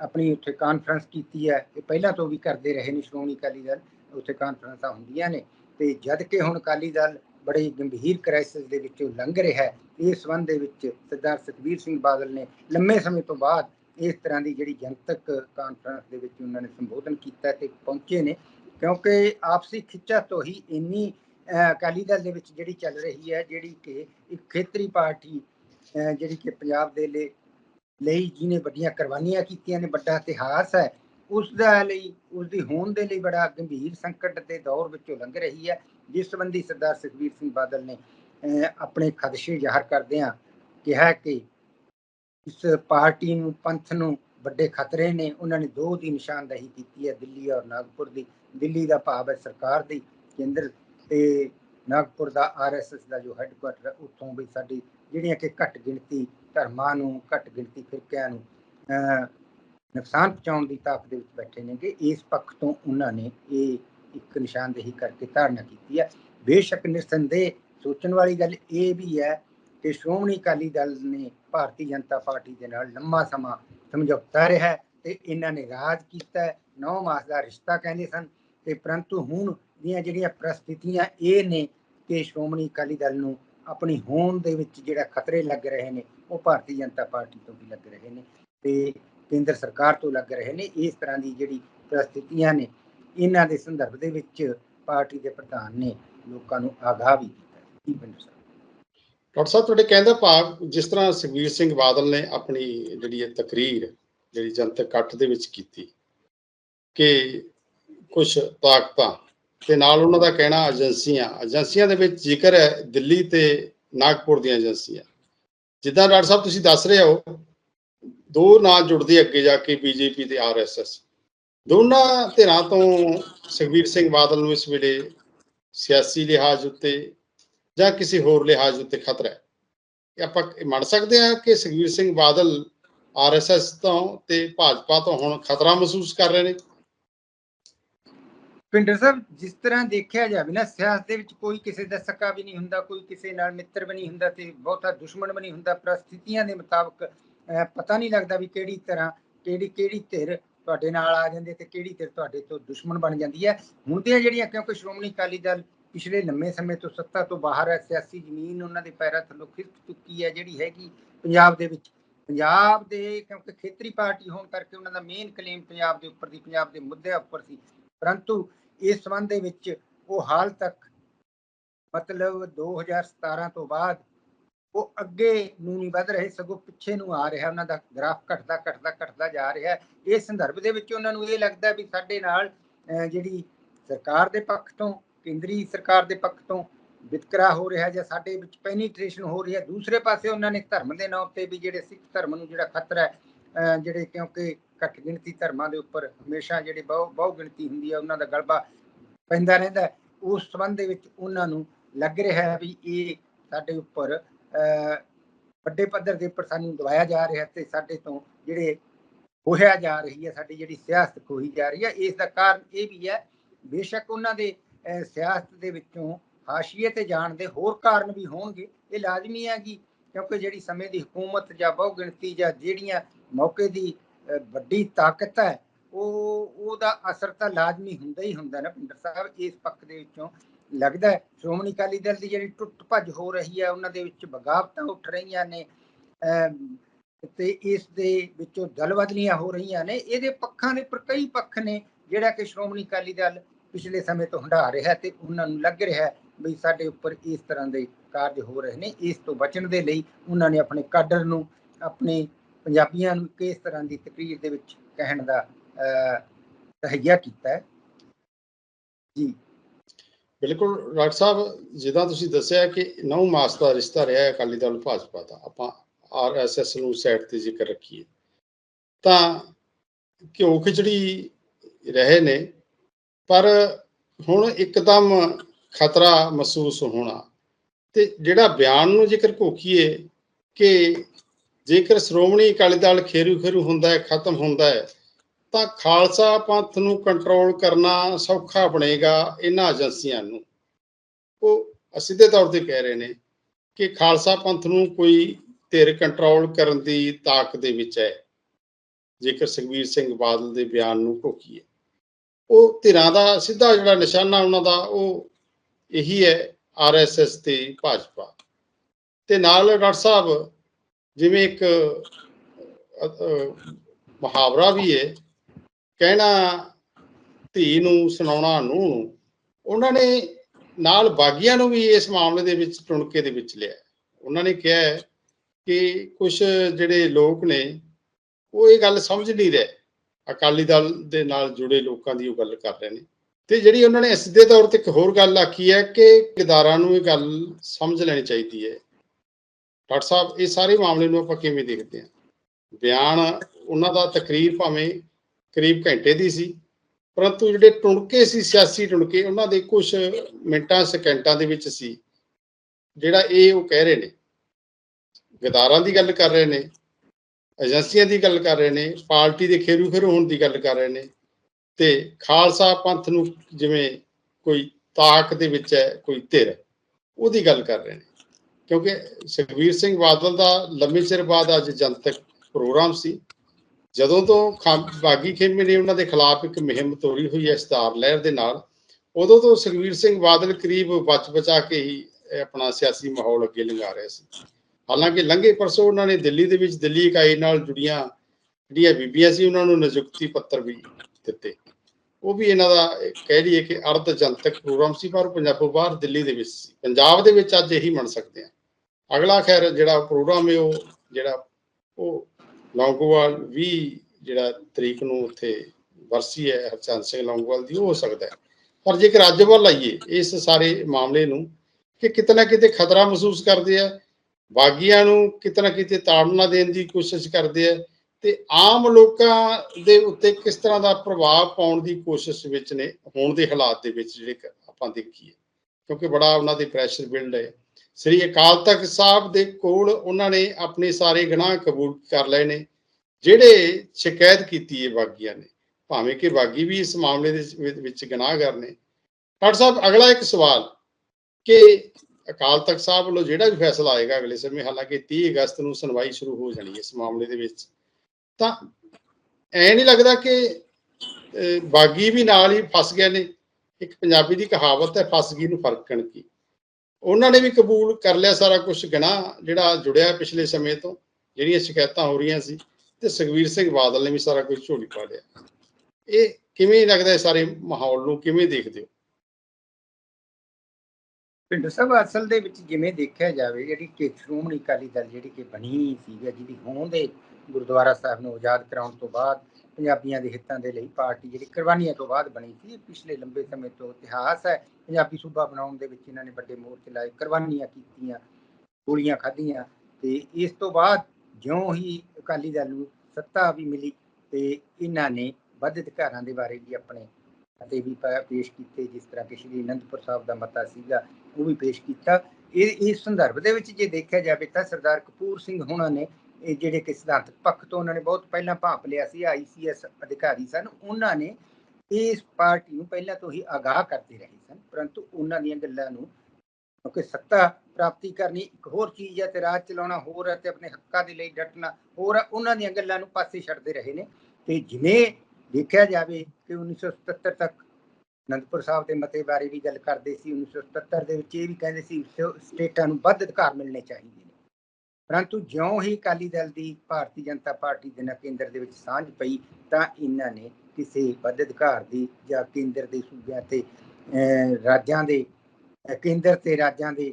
ਆਪਣੀ ਉੱਥੇ ਕਾਨਫਰੰਸ ਕੀਤੀ ਹੈ। ਇਹ ਪਹਿਲਾਂ ਤੋਂ ਵੀ ਕਰਦੇ ਰਹੇ ਨੇ ਸ਼੍ਰੋਮਣੀ ਅਕਾਲੀ ਦਲ, ਉੱਥੇ ਕਾਨਫਰੰਸਾਂ ਹੁੰਦੀਆਂ ਨੇ। ਤੇ ਜਦ ਕਿ ਹੁਣ ਅਕਾਲੀ ਦਲ ਬੜੇ ਗੰਭੀਰ ਕ੍ਰਾਈਸਿਸ ਦੇ ਵਿੱਚੋਂ ਲੰਘ ਰਿਹਾ ਹੈ। ਇਸ ਸੰਬੰਧ ਦੇ ਵਿੱਚ ਸਰਦਾਰ ਸੁਖਬੀਰ ਸਿੰਘ ਬਾਦਲ ਨੇ ਲੰਮੇ ਸਮੇਂ ਤੋਂ ਬਾਅਦ ਇਸ ਤਰ੍ਹਾਂ ਦੀ ਜਿਹੜੀ ਜਨਤਕ ਕਾਨਫਰੰਸ ਦੇ ਵਿੱਚ ਉਹਨਾਂ ਨੇ ਸੰਬੋਧਨ ਕੀਤਾ ਤੇ ਪਹੁੰਚੇ ਨੇ। ਕਿਉਂਕਿ ਆਪਸੀ ਖਿੱਚਾ ਤੋਂ ਹੀ ਇੰਨੀ ਅਕਾਲੀ ਦਲ ਦੇ ਵਿੱਚ ਜਿਹੜੀ ਚੱਲ ਰਹੀ ਹੈ, ਜਿਹੜੀ ਕਿ ਇੱਕ ਖੇਤਰੀ ਪਾਰਟੀ ਜਿਹੜੀ ਕਿ ਪੰਜਾਬ ਦੇ ਲਈ ਲਈ ਜਿਹਨੇ ਵੱਡੀਆਂ ਕੁਰਬਾਨੀਆਂ ਕੀਤੀਆਂ ਨੇ, ਵੱਡਾ ਇਤਿਹਾਸ ਹੈ ਉਸ ਦਾ ਲਈ ਉਸ ਦੀ ਹੋਣ ਦੇ ਲਈ ਬੜਾ ਗੰਭੀਰ ਸੰਕਟ ਦੇ ਦੌਰ ਵਿੱਚੋਂ ਲੰਘ ਰਹੀ ਹੈ, ਜਿਸ ਸੰਬੰਧੀ ਸਰਦਾਰ ਸੁਖਬੀਰ ਸਿੰਘ ਬਾਦਲ ਨੇ ਆਪਣੇ ਖਦਸ਼ੇ ਜ਼ਾਹਰ ਕਰਦਿਆਂ ਕਿਹਾ ਕਿ ਇਸ ਪਾਰਟੀ ਨੂੰ, ਪੰਥ ਨੂੰ ਵੱਡੇ ਖਤਰੇ ਨੇ, ਉਹਨਾਂ ਨੇ ਦੋ ਦੀ ਨਿਸ਼ਾਨਦੇਹੀ ਕੀਤੀ ਹੈ, ਦਿੱਲੀ ਔਰ ਨਾਗਪੁਰ ਦੀ। ਦਿੱਲੀ ਦਾ ਭਾਵ ਹੈ ਸਰਕਾਰ ਦੀ, ਕੇਂਦਰ ਤੇ ਨਾਗਪੁਰ ਦਾ ਆਰਐਸਐਸ ਦਾ ਜੋ ਹੈੱਡਕੁਆਟਰ ਹੈ, ਉੱਥੋਂ ਵੀ ਸਾਡੀ ਜਿਹੜੀਆਂ ਕਿ ਘੱਟ ਗਿਣਤੀ ਧਰਮਾਂ ਨੂੰ, ਘੱਟ ਗਿਣਤੀ ਫਿਰਕਿਆਂ ਨੂੰ ਨੁਕਸਾਨ ਪਹੁੰਚਾਉਣ ਦੀ ਤਾਕਤ ਦੇ ਵਿੱਚ ਬੈਠੇ ਨੇਗੇ ਇਸ ਪੱਖ ਤੋਂ ਉਹਨਾਂ ਨੇ ਇਹ ਇੱਕ ਨਿਸ਼ਾਨਦੇਹੀ ਕਰਕੇ ਧਾਰਨਾ ਕੀਤੀ ਹੈ ਬੇਸ਼ੱਕ ਨਿਰਸੰਦੇਹ ਸੋਚਣ ਵਾਲੀ ਗੱਲ ਇਹ ਵੀ ਹੈ ਕਿ ਸ਼੍ਰੋਮਣੀ ਅਕਾਲੀ ਦਲ ਨੇ ਭਾਰਤੀ ਜਨਤਾ ਪਾਰਟੀ ਦੇ ਨਾਲ ਲੰਮਾ ਸਮਾਂ ਸਮਝੌਤਾ ਰਿਹਾ ਹੈ ਤੇ ਇਹਨਾਂ ਨੇ ਰਾਜ ਕੀਤਾ ਹੈ। ਨੌ ਮਾਸ ਦਾ ਰਿਸ਼ਤਾ ਕਹਿੰਦੇ ਸਨ ਤੇ ਪਰੰਤੂ ਹੁਣ ਦੀਆਂ ਜਿਹੜੀਆਂ ਪ੍ਰਸਥਿਤੀਆਂ ਇਹ ਨੇ ਕਿ ਸ਼੍ਰੋਮਣੀ ਅਕਾਲੀ ਦਲ ਨੂੰ ਆਪਣੀ ਹੋਂਦ ਦੇ ਵਿੱਚ ਜਿਹੜਾ ਖਤਰੇ ਲੱਗ ਰਹੇ ਨੇ ਉਹ ਭਾਰਤੀ ਜਨਤਾ ਪਾਰਟੀ ਤੋਂ ਵੀ ਲੱਗ ਰਹੇ ਨੇ ਤੇ ਕੇਂਦਰ ਸਰਕਾਰ ਤੋਂ ਲੱਗ ਰਹੇ ਨੇ। ਇਸ ਤਰ੍ਹਾਂ ਦੀ ਜਿਹੜੀ ਪ੍ਰਸਥਿਤੀਆਂ ਨੇ, ਇਹਨਾਂ ਦੇ ਸੰਦਰਭ ਦੇ ਵਿੱਚ ਪਾਰਟੀ ਦੇ ਪ੍ਰਧਾਨ ਨੇ ਲੋਕਾਂ ਨੂੰ ਆਗਾਹ ਵੀ ਕੀਤਾ। ਹੈ ਬਿੰਦਰ ਸਾਹਿਬ। ਡਾਕਟਰ ਸਾਹਿਬ, ਤੁਹਾਡੇ ਕਹਿੰਦਾ ਭਾਵ ਜਿਸ ਤਰ੍ਹਾਂ ਸੁਖਬੀਰ ਸਿੰਘ ਬਾਦਲ ਨੇ ਆਪਣੀ ਜਿਹੜੀ ਇਹ ਤਕਰੀਰ, ਜਿਹੜੀ ਜਨਤਕ ਇਕੱਠ ਦੇ ਵਿੱਚ ਕੀਤੀ ਕਿ ਕੁਝ ਤਾਕਤਾਂ ਤੇ ਨਾਲ ਉਹਨਾਂ ਦਾ ਕਹਿਣਾ ਏਜੰਸੀਆਂ ਏਜੰਸੀਆਂ ਦੇ ਵਿੱਚ ਜ਼ਿਕਰ ਹੈ ਦਿੱਲੀ ਤੇ ਨਾਗਪੁਰ ਦੀਆਂ ਏਜੰਸੀਆਂ। ਜਿੱਦਾਂ ਡਾਕਟਰ ਸਾਹਿਬ ਤੁਸੀਂ ਦੱਸ ਰਹੇ ਹੋ, ਦੋ ਨਾਂ ਜੁੜਦੇ ਅੱਗੇ ਜਾ ਕੇ ਬੀਜੇਪੀ ਤੇ ਆਰਐਸਐਸ ਦੋਨਾਂ ਧਿਰਾਂ ਤੋਂ ਸੁਖਬੀਰ ਸਿੰਘ ਬਾਦਲ ਨੂੰ ਇਸ ਵੇਲੇ ਸਿਆਸੀ ਲਿਹਾਜ਼ ਉੱਤੇ ਜਾਂ ਕਿਸੇ ਹੋਰ ਲਿਹਾਜ਼ ਉੱਤੇ ਖਤਰਾ ਹੈ। ਇਹ ਆਪਾਂ ਇਹ ਮੰਨ ਸਕਦੇ ਹਾਂ ਕਿ ਸੁਖਬੀਰ ਸਿੰਘ ਬਾਦਲ ਆਰਐਸਐਸ ਤੋਂ ਤੇ ਭਾਜਪਾ ਤੋਂ ਹੁਣ ਖਤਰਾ ਮਹਿਸੂਸ ਕਰ ਰਹੇ ਨੇ। ਪਿੰਡਰ ਸਾਹਿਬ, ਜਿਸ ਤਰ੍ਹਾਂ ਦੇਖਿਆ ਜਾਵੇ ਨਾ, ਸਿਆਸਤ ਦੇ ਵਿੱਚ ਕੋਈ ਕਿਸੇ ਦਾ ਸਕਾ ਵੀ ਨਹੀਂ ਹੁੰਦਾ, ਕੋਈ ਕਿਸੇ ਨਾਲ ਮਿੱਤਰ ਵੀ ਨਹੀਂ ਹੁੰਦਾ ਤੇ ਬਹੁਤਾ ਦੁਸ਼ਮਣ ਵੀ ਨਹੀਂ ਹੁੰਦਾ, ਪ੍ਰਸਥਿਤੀਆਂ ਦੇ ਮੁਤਾਬਕ ਪਤਾ ਨਹੀਂ ਲੱਗਦਾ ਵੀ ਕਿਹੜੀ ਤਰ੍ਹਾਂ, ਕਿਹੜੀ ਕਿਹੜੀ ਧਿਰ ਤੁਹਾਡੇ ਨਾਲ ਆ ਜਾਂਦੀ ਹੈ ਤੇ ਕਿਹੜੀ ਧਿਰ ਤੁਹਾਡੇ ਤੋਂ ਦੁਸ਼ਮਣ ਬਣ ਜਾਂਦੀ ਹੈ। ਹੁਣ ਦੀਆਂ ਜਿਹੜੀਆਂ, ਕਿਉਂਕਿ ਸ਼੍ਰੋਮਣੀ ਅਕਾਲੀ ਦਲ ਪਿਛਲੇ ਲੰਮੇ ਸਮੇਂ ਤੋਂ ਸੱਤਾ ਤੋਂ ਬਾਹਰ ਹੈ, ਸਿਆਸੀ ਜ਼ਮੀਨ ਉਹਨਾਂ ਦੇ ਪੈਰਾਂ ਥੱਲੋਂ ਖਿਸਕ ਚੁੱਕੀ ਹੈ, ਜਿਹੜੀ ਹੈਗੀ ਪੰਜਾਬ ਦੇ ਵਿੱਚ। ਪੰਜਾਬ ਦੇ, ਕਿਉਂਕਿ ਖੇਤਰੀ ਪਾਰਟੀ ਹੋਣ ਕਰਕੇ ਉਹਨਾਂ ਦਾ ਮੇਨ ਕਲੇਮ ਪੰਜਾਬ ਦੇ ਉੱਪਰ ਦੀ, ਪੰਜਾਬ ਦੇ ਮੁੱਦਿਆਂ ਉੱਪਰ ਸੀ। ਪਰੰਤੂ ਇਸ ਸੰਬੰਧ ਦੇ ਵਿੱਚ ਉਹ ਹਾਲ ਤੱਕ ਮਤਲਬ 2017 ਤੋਂ ਬਾਅਦ ਉਹ ਅੱਗੇ ਨੂੰ ਨਹੀਂ ਵਧ ਰਹੇ, ਸਗੋਂ ਪਿੱਛੇ ਨੂੰ ਆ ਰਿਹਾ, ਉਹਨਾਂ ਦਾ ਗ੍ਰਾਫ ਘਟਦਾ ਘਟਦਾ ਘਟਦਾ ਜਾ ਰਿਹਾ ਹੈ। ਇਸ ਸੰਦਰਭ ਦੇ ਵਿੱਚ ਉਹਨਾਂ ਨੂੰ ਇਹ ਲੱਗਦਾ ਵੀ ਸਾਡੇ ਨਾਲ ਜਿਹੜੀ ਸਰਕਾਰ ਦੇ ਪੱਖ ਤੋਂ, ਕੇਂਦਰੀ ਸਰਕਾਰ ਦੇ ਪੱਖ ਤੋਂ ਵਿਤਕਰਾ ਹੋ ਰਿਹਾ ਜਾਂ ਸਾਡੇ ਵਿੱਚ ਪੈਨੀਟ੍ਰੇਸ਼ਨ ਹੋ ਰਹੀ ਹੈ, ਦੂਸਰੇ ਪਾਸੇ ਉਹਨਾਂ ਨੇ ਧਰਮ ਦੇ ਨਾਮ ਤੇ ਵੀ ਜਿਹੜੇ ਸਿੱਖ ਧਰਮ ਨੂੰ ਜਿਹੜਾ ਖਤਰਾ ਹੈ ਜਿਹੜੇ ਕਿਉਂਕਿ ਘੱਟ ਗਿਣਤੀ ਧਰਮਾਂ ਦੇ ਉੱਪਰ ਹਮੇਸ਼ਾ ਜਿਹੜੇ ਬਹੁ ਬਹੁ ਗਿਣਤੀ ਹੁੰਦੀ ਹੈ ਉਹਨਾਂ ਦਾ ਗਲਬਾ ਪੈਂਦਾ ਰਹਿੰਦਾ ਉਸ ਸੰਬੰਧ ਦੇ ਵਿੱਚ ਉਹਨਾਂ ਨੂੰ ਲੱਗ ਰਿਹਾ ਹੈ ਵੀ ਇਹ ਸਾਡੇ ਉੱਪਰ ਵੱਡੇ ਪੱਧਰ ਦੇ ਉੱਪਰ ਸਾਨੂੰ ਦਵਾਇਆ ਜਾ ਰਿਹਾ ਤੇ ਸਾਡੇ ਤੋਂ ਜਿਹੜੇ ਹੋਇਆ ਜਾ ਰਹੀ ਹੈ, ਸਾਡੀ ਜਿਹੜੀ ਸਿਆਸਤ ਖੋਹੀ ਜਾ ਰਹੀ ਹੈ, ਇਸ ਦਾ ਕਾਰਨ ਇਹ ਵੀ ਹੈ, ਬੇਸ਼ੱਕ ਉਹਨਾਂ ਦੇ ਸਿਆਸਤ ਦੇ ਵਿੱਚੋਂ ਹਾਸ਼ੀਏ ਤੇ ਜਾਣ ਦੇ ਹੋਰ ਕਾਰਨ ਵੀ ਹੋਣਗੇ। ਇਹ ਲਾਜ਼ਮੀ ਹੈ ਕਿ ਕਿਉਂਕਿ ਜਿਹੜੀ ਸਮੇਂ ਦੀ ਹਕੂਮਤ ਜਾਂ ਬਹੁ ਗਿਣਤੀ ਜਾਂ ਜਿਹੜੀਆਂ ਮੌਕੇ ਦੀ ਵੱਡੀ ਤਾਕਤ ਹੈ, ਉਹ, ਉਹਦਾ ਅਸਰ ਤਾਂ ਲਾਜ਼ਮੀ ਹੁੰਦਾ ਹੀ ਹੁੰਦਾ ਨਾ ਪਿੰਡਰ ਸਾਹਿਬ, ਇਸ ਪੱਖ ਦੇ ਵਿੱਚੋਂ ਲੱਗਦਾ ਹੈ। ਸ਼੍ਰੋਮਣੀ ਅਕਾਲੀ ਦਲ ਦੀ ਜਿਹੜੀ ਟੁੱਟ ਭੱਜ ਹੋ ਰਹੀ ਹੈ, ਉਹਨਾਂ ਦੇ ਵਿੱਚ ਬਗਾਵਤਾਂ ਉੱਠ ਰਹੀਆਂ ਨੇ ਤੇ ਇਸ ਦੇ ਵਿੱਚੋਂ ਦਲ ਬਦਲੀਆਂ ਹੋ ਰਹੀਆਂ ਨੇ। ਇਹਦੇ ਪੱਖਾਂ ਦੇ ਉੱਪਰ ਕਈ ਪੱਖ ਨੇ, ਜਿਹੜਾ ਕਿ ਸ਼੍ਰੋਮਣੀ ਅਕਾਲੀ ਦਲ ਪਿਛਲੇ ਸਮੇਂ ਤੋਂ ਹੰਢਾ ਰਿਹਾ ਤੇ ਉਹਨਾਂ ਨੂੰ ਲੱਗ ਰਿਹਾ ਵੀ ਸਾਡੇ ਉੱਪਰ ਇਸ ਤਰ੍ਹਾਂ ਦੇ ਕਾਰਜ ਹੋ ਰਹੇ ਨੇ। ਇਸ ਤੋਂ ਬਚਣ ਦੇ ਲਈ ਉਹਨਾਂ ਨੇ ਆਪਣੇ ਕਾਡਰ ਨੂੰ, ਆਪਣੇ ਪੰਜਾਬੀਆਂ ਨੂੰ ਕਿਸ ਤਰ੍ਹਾਂ ਦੀ ਤਕਰੀਰ ਦੇ ਵਿੱਚ ਕਹਿਣ ਦਾ ਤਹਈਆ ਕੀਤਾ ਜੀ। ਬਿਲਕੁਲ ਡਾਕਟਰ ਸਾਹਿਬ, ਜਿੱਦਾਂ ਤੁਸੀਂ ਦੱਸਿਆ ਕਿ ਨੌ ਮਾਸ ਦਾ ਰਿਸ਼ਤਾ ਰਿਹਾ ਹੈ ਅਕਾਲੀ ਦਲ ਭਾਜਪਾ ਦਾ, ਆਪਾਂ ਆਰਐਸਐਸ ਨੂੰ ਸਾਈਡ ਤੇ ਜ਼ਿਕਰ ਰੱਖੀਏ। ਤਾਂ ਘਿਓ ਖਿਚੜੀ ਰਹੇ ਨੇ, ਪਰ ਹੁਣ ਇੱਕਦਮ ਖਤਰਾ ਮਹਿਸੂਸ ਹੋਣਾ ਤੇ ਜਿਹੜਾ ਬਿਆਨ ਨੂੰ ਜੇਕਰ ਘੋਖੀਏ ਕਿ ਜੇਕਰ ਸ਼੍ਰੋਮਣੀ ਅਕਾਲੀ ਦਲ ਖੇਰੂ ਖੇਰੂ ਹੁੰਦਾ ਹੈ, ਖਤਮ ਹੁੰਦਾ ਹੈ, ਤਾਂ ਖਾਲਸਾ ਪੰਥ ਨੂੰ ਕੰਟਰੋਲ ਕਰਨਾ ਸੌਖਾ ਬਣੇਗਾ ਇਹਨਾਂ ਏਜੰਸੀਆਂ ਨੂੰ। ਉਹ ਸਿੱਧੇ ਤੌਰ ਤੇ ਕਹਿ ਰਹੇ ਨੇ ਕਿ ਖਾਲਸਾ ਪੰਥ ਨੂੰ ਕੋਈ ਧਿਰ ਕੰਟਰੋਲ ਕਰਨ ਦੀ ਤਾਕਤ ਦੇ ਵਿੱਚ ਹੈ। ਜੇਕਰ ਸੁਖਬੀਰ ਸਿੰਘ ਬਾਦਲ ਦੇ ਬਿਆਨ ਨੂੰ ਢੋਕੀਏ ਉਹ ਧਿਰਾਂ ਦਾ ਸਿੱਧਾ ਜਿਹੜਾ ਨਿਸ਼ਾਨਾ ਉਹਨਾਂ ਦਾ, ਉਹ ਇਹੀ ਹੈ ਆਰਐਸਐਸ ਤੇ ਭਾਜਪਾ। ਤੇ ਨਾਲ ਡਾਕਟਰ ਸਾਹਿਬ ਜਿਵੇਂ ਇੱਕ ਮੁਹਾਵਰਾ ਵੀ ਹੈ ਕਹਿਣਾ ਧੀ ਨੂੰ, ਸੁਣਾਉਣਾ ਨੂੰ ਨੂੰ, ਉਹਨਾਂ ਨੇ ਨਾਲ ਬਾਗੀਆਂ ਨੂੰ ਵੀ ਇਸ ਮਾਮਲੇ ਦੇ ਵਿੱਚ ਟੁਣਕੇ ਦੇ ਵਿੱਚ ਲਿਆ। ਉਹਨਾਂ ਨੇ ਕਿਹਾ ਹੈ ਕਿ ਕੁਝ ਜਿਹੜੇ ਲੋਕ ਨੇ, ਉਹ ਇਹ ਗੱਲ ਸਮਝ ਨਹੀਂ ਰਹੇ। ਅਕਾਲੀ ਦਲ ਦੇ ਨਾਲ ਜੁੜੇ ਲੋਕਾਂ ਦੀ ਉਹ ਗੱਲ ਕਰ ਰਹੇ ਨੇ। ਤੇ ਜਿਹੜੀ ਉਹਨਾਂ ਨੇ ਸਿੱਧੇ ਤੌਰ ਤੇ ਇੱਕ ਹੋਰ ਗੱਲ ਆਖੀ ਹੈ ਕਿ ਕਿਦਾਰਾਂ ਨੂੰ ਇਹ ਗੱਲ ਸਮਝ ਲੈਣੀ ਚਾਹੀਦੀ ਹੈ। ਡਾਕਟਰ ਸਾਹਿਬ, ਇਹ ਸਾਰੇ ਮਾਮਲੇ ਨੂੰ ਆਪਾਂ ਕਿਵੇਂ ਦੇਖਦੇ ਹਾਂ? ਬਿਆਨ ਉਹਨਾਂ ਦਾ ਤਕਰੀਰ ਭਾਵੇਂ ਕਰੀਬ ਘੰਟੇ ਦੀ ਸੀ, ਪਰੰਤੂ ਜਿਹੜੇ ਟੁਣਕੇ ਸੀ, ਸਿਆਸੀ ਟੁਣਕੇ, ਉਹਨਾਂ ਦੇ ਕੁਝ ਮਿੰਟਾਂ, ਸਕਿੰਟਾਂ ਦੇ ਵਿੱਚ ਸੀ, ਜਿਹੜਾ ਇਹ ਉਹ ਕਹਿ ਰਹੇ ਨੇ। ਗਦਾਰਾਂ ਦੀ ਗੱਲ ਕਰ ਰਹੇ ਨੇ, ਏਜੰਸੀਆਂ ਦੀ ਗੱਲ ਕਰ ਰਹੇ ਨੇ, ਪਾਰਟੀ ਦੇ ਖੇਰੂ ਖੇਰੂ ਹੋਣ ਦੀ ਗੱਲ ਕਰ ਰਹੇ ਨੇ, ਤੇ ਖਾਲਸਾ ਪੰਥ ਨੂੰ ਜਿਵੇਂ ਕੋਈ ਤਾਕ ਦੇ ਵਿੱਚ ਹੈ, ਕੋਈ ਧਿਰ, ਉਹਦੀ ਗੱਲ ਕਰ ਰਹੇ ਨੇ। ਕਿਉਂਕਿ ਸੁਖਬੀਰ ਸਿੰਘ ਬਾਦਲ ਦਾ ਲੰਮੇ ਚਿਰ ਬਾਅਦ ਅੱਜ ਜਨਤਕ ਪ੍ਰੋਗਰਾਮ ਸੀ। ਜਦੋਂ ਤੋਂ ਖਾਂ- ਬਾਗੀ ਖੇਮੇ ਨੇ ਉਹਨਾਂ ਦੇ ਖਿਲਾਫ ਇੱਕ ਮੁਹਿੰਮ ਤੋਰੀ ਹੋਈ ਹੈ ਸਤਾਰ ਲਹਿਰ ਦੇ ਨਾਲ, ਉਦੋਂ ਤੋਂ ਸੁਖਬੀਰ ਸਿੰਘ ਬਾਦਲ ਕਰੀਬ ਬਚ ਬਚਾ ਕੇ ਹੀ ਆਪਣਾ ਸਿਆਸੀ ਮਾਹੌਲ ਅੱਗੇ ਲੰਘਾ ਰਿਹਾ ਸੀ। ਹਾਲਾਂਕਿ ਲੰਘੇ ਪਰਸੋਂ ਉਹਨਾਂ ਨੇ ਦਿੱਲੀ ਦੇ ਵਿੱਚ ਦਿੱਲੀ ਇਕਾਈ ਨਾਲ ਜੁੜੀਆਂ ਜਿਹੜੀਆਂ ਬੀਬੀਆਂ ਸੀ, ਉਹਨਾਂ ਨੂੰ ਨਿਯੁਕਤੀ ਪੱਤਰ ਵੀ ਦਿੱਤੇ। ਉਹ ਵੀ ਇਹਨਾਂ ਦਾ ਕਹਿ ਲਈਏ ਕਿ ਅਰਧ ਜਨਤਕ ਪ੍ਰੋਗਰਾਮ ਸੀ, ਪਰ ਉਹ ਪੰਜਾਬੋਂ ਬਾਹਰ ਦਿੱਲੀ ਦੇ ਵਿੱਚ ਸੀ। ਪੰਜਾਬ ਦੇ ਵਿੱਚ ਅੱਜ ਇਹੀ ਮੰਨ ਸਕਦੇ ਆ। ਅਗਲਾ ਖੈਰ ਜਿਹੜਾ ਪ੍ਰੋਗਰਾਮ ਹੈ, ਉਹ ਜਿਹੜਾ ਉਹ ਲੌਂਗੋਵਾਲ ਵੀ ਜਿਹੜਾ ਤਰੀਕ ਨੂੰ ਉੱਥੇ ਵਰਸੀ ਹੈ, ਹਰਚੰਦ ਸਿੰਘ ਲੌਂਗੋਵਾਲ ਦੀ, ਉਹ ਹੋ ਸਕਦਾ ਹੈ। ਪਰ ਜੇਕਰ ਅੱਜ ਵੱਲ ਆਈਏ ਇਸ ਸਾਰੇ ਮਾਮਲੇ ਨੂੰ ਕਿ ਕਿਤੇ ਨਾ ਕਿਤੇ ਖਤਰਾ ਮਹਿਸੂਸ ਕਰਦੇ ਆ, ਬਾਗੀਆਂ ਨੂੰ ਕਿਤੇ ਨਾ ਕਿਤੇ ਤਾੜਨਾ ਦੇਣ ਦੀ ਕੋਸ਼ਿਸ਼ ਕਰਦੇ ਆ ਤੇ ਆਮ ਲੋਕਾਂ ਦੇ ਉੱਤੇ ਕਿਸ ਤਰ੍ਹਾਂ ਦਾ ਪ੍ਰਭਾਵ ਪਾਉਣ ਦੀ ਕੋਸ਼ਿਸ਼ ਵਿੱਚ ਨੇ, ਹੋਣ ਦੇ ਹਾਲਾਤ ਦੇ ਵਿੱਚ ਜਿਹੜੇ ਆਪਾਂ ਦੇਖੀਏ, ਕਿਉਂਕਿ ਬੜਾ ਉਹਨਾਂ ਦੇ ਪ੍ਰੈਸ਼ਰ ਬਿਲਡ ਹੈ। ਸ੍ਰੀ ਅਕਾਲ ਤਖਤ ਸਾਹਿਬ ਦੇ ਕੋਲ ਉਹਨਾਂ ਨੇ ਆਪਣੇ ਸਾਰੇ ਗੁਨਾਹ ਕਬੂਲ ਕਰ ਲਏ ਨੇ, ਜਿਹੜੇ ਸ਼ਿਕਾਇਤ ਕੀਤੀ ਹੈ ਬਾਗੀਆਂ ਨੇ, ਭਾਵੇਂ ਕਿ ਬਾਗੀ ਵੀ ਇਸ ਮਾਮਲੇ ਦੇ ਵਿੱਚ- ਵਿੱਚ ਗੁਨਾਹਗਰ ਨੇ। ਡਾਕਟਰ ਸਾਹਿਬ, ਅਗਲਾ ਇੱਕ ਸਵਾਲ ਕਿ ਅਕਾਲ ਤਖਤ ਸਾਹਿਬ ਵੱਲੋਂ ਜਿਹੜਾ ਵੀ ਫੈਸਲਾ ਆਏਗਾ ਅਗਲੇ ਸਮੇਂ, ਹਾਲਾਂਕਿ 30 ਅਗਸਤ ਨੂੰ ਸੁਣਵਾਈ ਸ਼ੁਰੂ ਹੋ ਜਾਣੀ ਹੈ ਇਸ ਮਾਮਲੇ ਦੇ ਵਿੱਚ। ਤਾਂ ਐ ਨਹੀਂ ਲੱਗਦਾ ਕਿ ਬਾਗੀ ਵੀ ਨਾਲ ਹੀ ਫਸ ਗਏ ਨੇ। ਇੱਕ ਪੰਜਾਬੀ ਦੀ ਕਹਾਵਤ ਹੈ, ਫਸ ਗਈ ਨੂੰ ਫਰਕਣ ਕੀ। ਉਹਨਾਂ ਨੇ ਵੀ ਕਬੂਲ ਕਰ ਲਿਆ ਸਾਰਾ ਕੁਝ ਗੁਨਾਹ ਜਿਹੜਾ ਜੁੜਿਆ ਪਿਛਲੇ ਸਮੇਂ ਤੋਂ, ਜਿਹੜੀਆਂ ਸ਼ਿਕਾਇਤਾਂ ਹੋ ਰਹੀਆਂ ਸੀ। ਤੇ ਸੁਖਵੀਰ ਸਿੰਘ ਬਾਦਲ ਨੇ ਵੀ ਸਾਰਾ ਕੁਝ ਝੋਲੀ ਪਾ ਲਿਆ। ਇਹ ਕਿਵੇਂ ਲੱਗਦਾ ਸਾਰੇ ਮਾਹੌਲ ਨੂੰ? ਕਿਵੇਂ ਦੇਖਦੇ ਹੋ? ਪਿੰਡ ਸਾਹਿਬ, ਅਸਲ ਦੇ ਵਿੱਚ ਜਿਵੇਂ ਦੇਖਿਆ ਜਾਵੇ, ਜਿਹੜੀ ਕਿ ਸ਼੍ਰੋਮਣੀ ਅਕਾਲੀ ਦਲ ਜਿਹੜੀ ਕਿ ਬਣੀ ਸੀ ਜਿਹਦੀ ਹੋਂਦ ਗੁਰਦੁਆਰਾ ਸਾਹਿਬ ਨੂੰ ਆਜ਼ਾਦ ਕਰਾਉਣ ਤੋਂ ਬਾਅਦ ਪੰਜਾਬੀਆਂ ਦੇ ਹਿੱਤਾਂ ਦੇ ਲਈ ਪਾਰਟੀ ਜਿਹੜੀ ਕੁਰਬਾਨੀਆਂ ਤੋਂ ਬਾਅਦ ਬਣੀ ਸੀ ਪਿਛਲੇ ਲੰਬੇ ਸਮੇਂ ਤੋਂ ਇਤਿਹਾਸ ਹੈ। ਪੰਜਾਬੀ ਸੂਬਾ ਬਣਾਉਣ ਦੇ ਵਿੱਚ ਇਹਨਾਂ ਨੇ ਵੱਡੇ ਮੋਰਚੇ ਲਾਏ, ਕੁਰਬਾਨੀਆਂ ਕੀਤੀਆਂ, ਗੋਲੀਆਂ ਖਾਧੀਆਂ ਤੇ ਇਸ ਤੋਂ ਬਾਅਦ ਜਿਉਂ ਹੀ ਅਕਾਲੀ ਦਲ ਨੂੰ ਸੱਤਾ ਵੀ ਮਿਲੀ ਤੇ ਇਹਨਾਂ ਨੇ ਵੱਧ ਅਧਿਕਾਰਾਂ ਦੇ ਬਾਰੇ ਵੀ ਆਪਣੇ ਅਤੇ ਵੀ ਪੇਸ਼ ਕੀਤੇ, ਜਿਸ ਤਰ੍ਹਾਂ ਕਿ ਸ਼੍ਰੀ ਅਨੰਦਪੁਰ ਸਾਹਿਬ ਦਾ ਮਤਾ ਸੀਗਾ, ਉਹ ਵੀ ਪੇਸ਼ ਕੀਤਾ। ਇਹ, ਇਸ ਸੰਦਰਭ ਦੇ ਵਿੱਚ ਜੇ ਦੇਖਿਆ ਜਾਵੇ ਤਾਂ ਸਰਦਾਰ ਕਪੂਰ ਸਿੰਘ ਹੋਣਾ ਨੇ ਜਿਹੜੇ ਕਿ ਸਿਧਾਂਤਕ ਪੱਖ ਤੋਂ ਉਹਨਾਂ ਨੇ ਬਹੁਤ ਪਹਿਲਾਂ ਭਾਪ ਲਿਆ ਸੀ ਆਈਸੀਐਸ ਅਧਿਕਾਰੀ ਸਨ, ਉਹਨਾਂ ਨੇ ਇਸ ਪਾਰਟੀ ਨੂੰ ਪਹਿਲਾਂ ਤੋਂ ਹੀ ਆਗਾਹ ਕਰਦੇ ਰਹੇ ਸਨ, ਪਰੰਤੂ ਉਹਨਾਂ ਦੀਆਂ ਗੱਲਾਂ ਨੂੰ ਕਿਉਂਕਿ ਸੱਤਾ ਪ੍ਰਾਪਤੀ ਕਰਨੀ ਇੱਕ ਹੋਰ ਚੀਜ਼ ਹੈ ਤੇ ਰਾਜ ਚਲਾਉਣਾ ਹੋਰ ਹੈ ਤੇ ਆਪਣੇ ਹੱਕਾਂ ਦੇ ਲਈ ਡਟਣਾ ਹੋਰ ਹੈ, ਉਹਨਾਂ ਦੀਆਂ ਗੱਲਾਂ ਨੂੰ ਪਾਸੇ ਛੱਡਦੇ ਰਹੇ ਨੇ ਤੇ ਜਿਵੇਂ ਦੇਖਿਆ ਜਾਵੇ ਕਿ 1977 ਤੱਕ ਅਨੰਦਪੁਰ ਸਾਹਿਬ ਦੇ ਮਤੇ ਬਾਰੇ ਵੀ ਗੱਲ ਕਰਦੇ ਸੀ 1977 ਦੇ ਵਿੱਚ ਇਹ ਵੀ ਕਹਿੰਦੇ ਸੀ, ਸਟੇਟਾਂ ਨੂੰ ਵੱਧ ਅਧਿਕਾਰ ਮਿਲਣੇ ਚਾਹੀਦੇ ਨੇ। ਪਰੰਤੂ ਜਿਉਂ ਹੀ ਅਕਾਲੀ ਦਲ ਦੀ ਭਾਰਤੀ ਜਨਤਾ ਪਾਰਟੀ ਦੇ ਨਾਲ ਕੇਂਦਰ ਦੇ ਵਿੱਚ ਸਾਂਝ ਪਈ, ਤਾਂ ਇਹਨਾਂ ਨੇ ਕਿਸੇ ਵੱਧ ਅਧਿਕਾਰ ਦੀ ਜਾਂ ਕੇਂਦਰ ਦੇ ਸੂਬਿਆਂ ਤੇ ਰਾਜਾਂ ਦੇ ਕੇਂਦਰ ਤੇ ਰਾਜਾਂ ਦੇ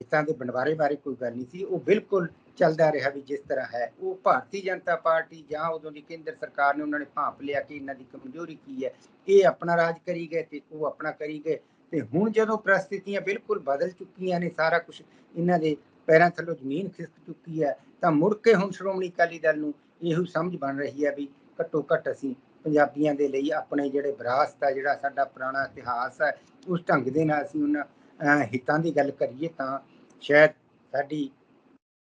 ਹਿੱਤਾਂ ਦੇ ਬੰਡਵਾਰੇ ਬਾਰੇ ਕੋਈ ਗੱਲ ਨਹੀਂ ਸੀ। ਉਹ ਬਿਲਕੁਲ ਚੱਲਦਾ ਰਿਹਾ ਵੀ ਜਿਸ ਤਰ੍ਹਾਂ ਹੈ। ਉਹ ਭਾਰਤੀ ਜਨਤਾ ਪਾਰਟੀ ਜਾਂ ਉਦੋਂ ਦੀ ਕੇਂਦਰ ਸਰਕਾਰ ਨੇ ਉਹਨਾਂ ਨੇ ਭਾਂਪ ਲਿਆ ਕਿ ਇਹਨਾਂ ਦੀ ਕਮਜ਼ੋਰੀ ਕੀ ਹੈ, ਇਹ ਆਪਣਾ ਰਾਜ ਕਰੀ ਗਏ ਤੇ ਉਹ ਆਪਣਾ ਕਰੀ ਗਏ। ਤੇ ਹੁਣ ਜਦੋਂ ਪ੍ਰਸਥਿਤੀਆਂ ਬਿਲਕੁਲ ਬਦਲ ਚੁੱਕੀਆਂ ਨੇ, ਸਾਰਾ ਕੁਝ ਇਹਨਾਂ ਦੇ ਪੈਰਾਂ ਥੱਲੋਂ ਜ਼ਮੀਨ ਖਿਸਕ ਚੁੱਕੀ ਹੈ, ਤਾਂ ਮੁੜ ਕੇ ਹੁਣ ਸ਼੍ਰੋਮਣੀ ਅਕਾਲੀ ਦਲ ਨੂੰ ਇਹੋ ਸਮਝ ਬਣ ਰਹੀ ਹੈ ਵੀ ਘੱਟੋ ਘੱਟ ਅਸੀਂ ਪੰਜਾਬੀਆਂ ਦੇ ਲਈ ਆਪਣੇ ਜਿਹੜੇ ਵਿਰਾਸਤ ਹੈ ਜਿਹੜਾ ਸਾਡਾ ਪੁਰਾਣਾ ਇਤਿਹਾਸ ਹੈ, ਉਸ ਢੰਗ ਦੇ ਨਾਲ ਅਸੀਂ ਉਹਨਾਂ ਹਿੱਤਾਂ ਦੀ ਗੱਲ ਕਰੀਏ ਤਾਂ ਸ਼ਾਇਦ ਸਾਡੀ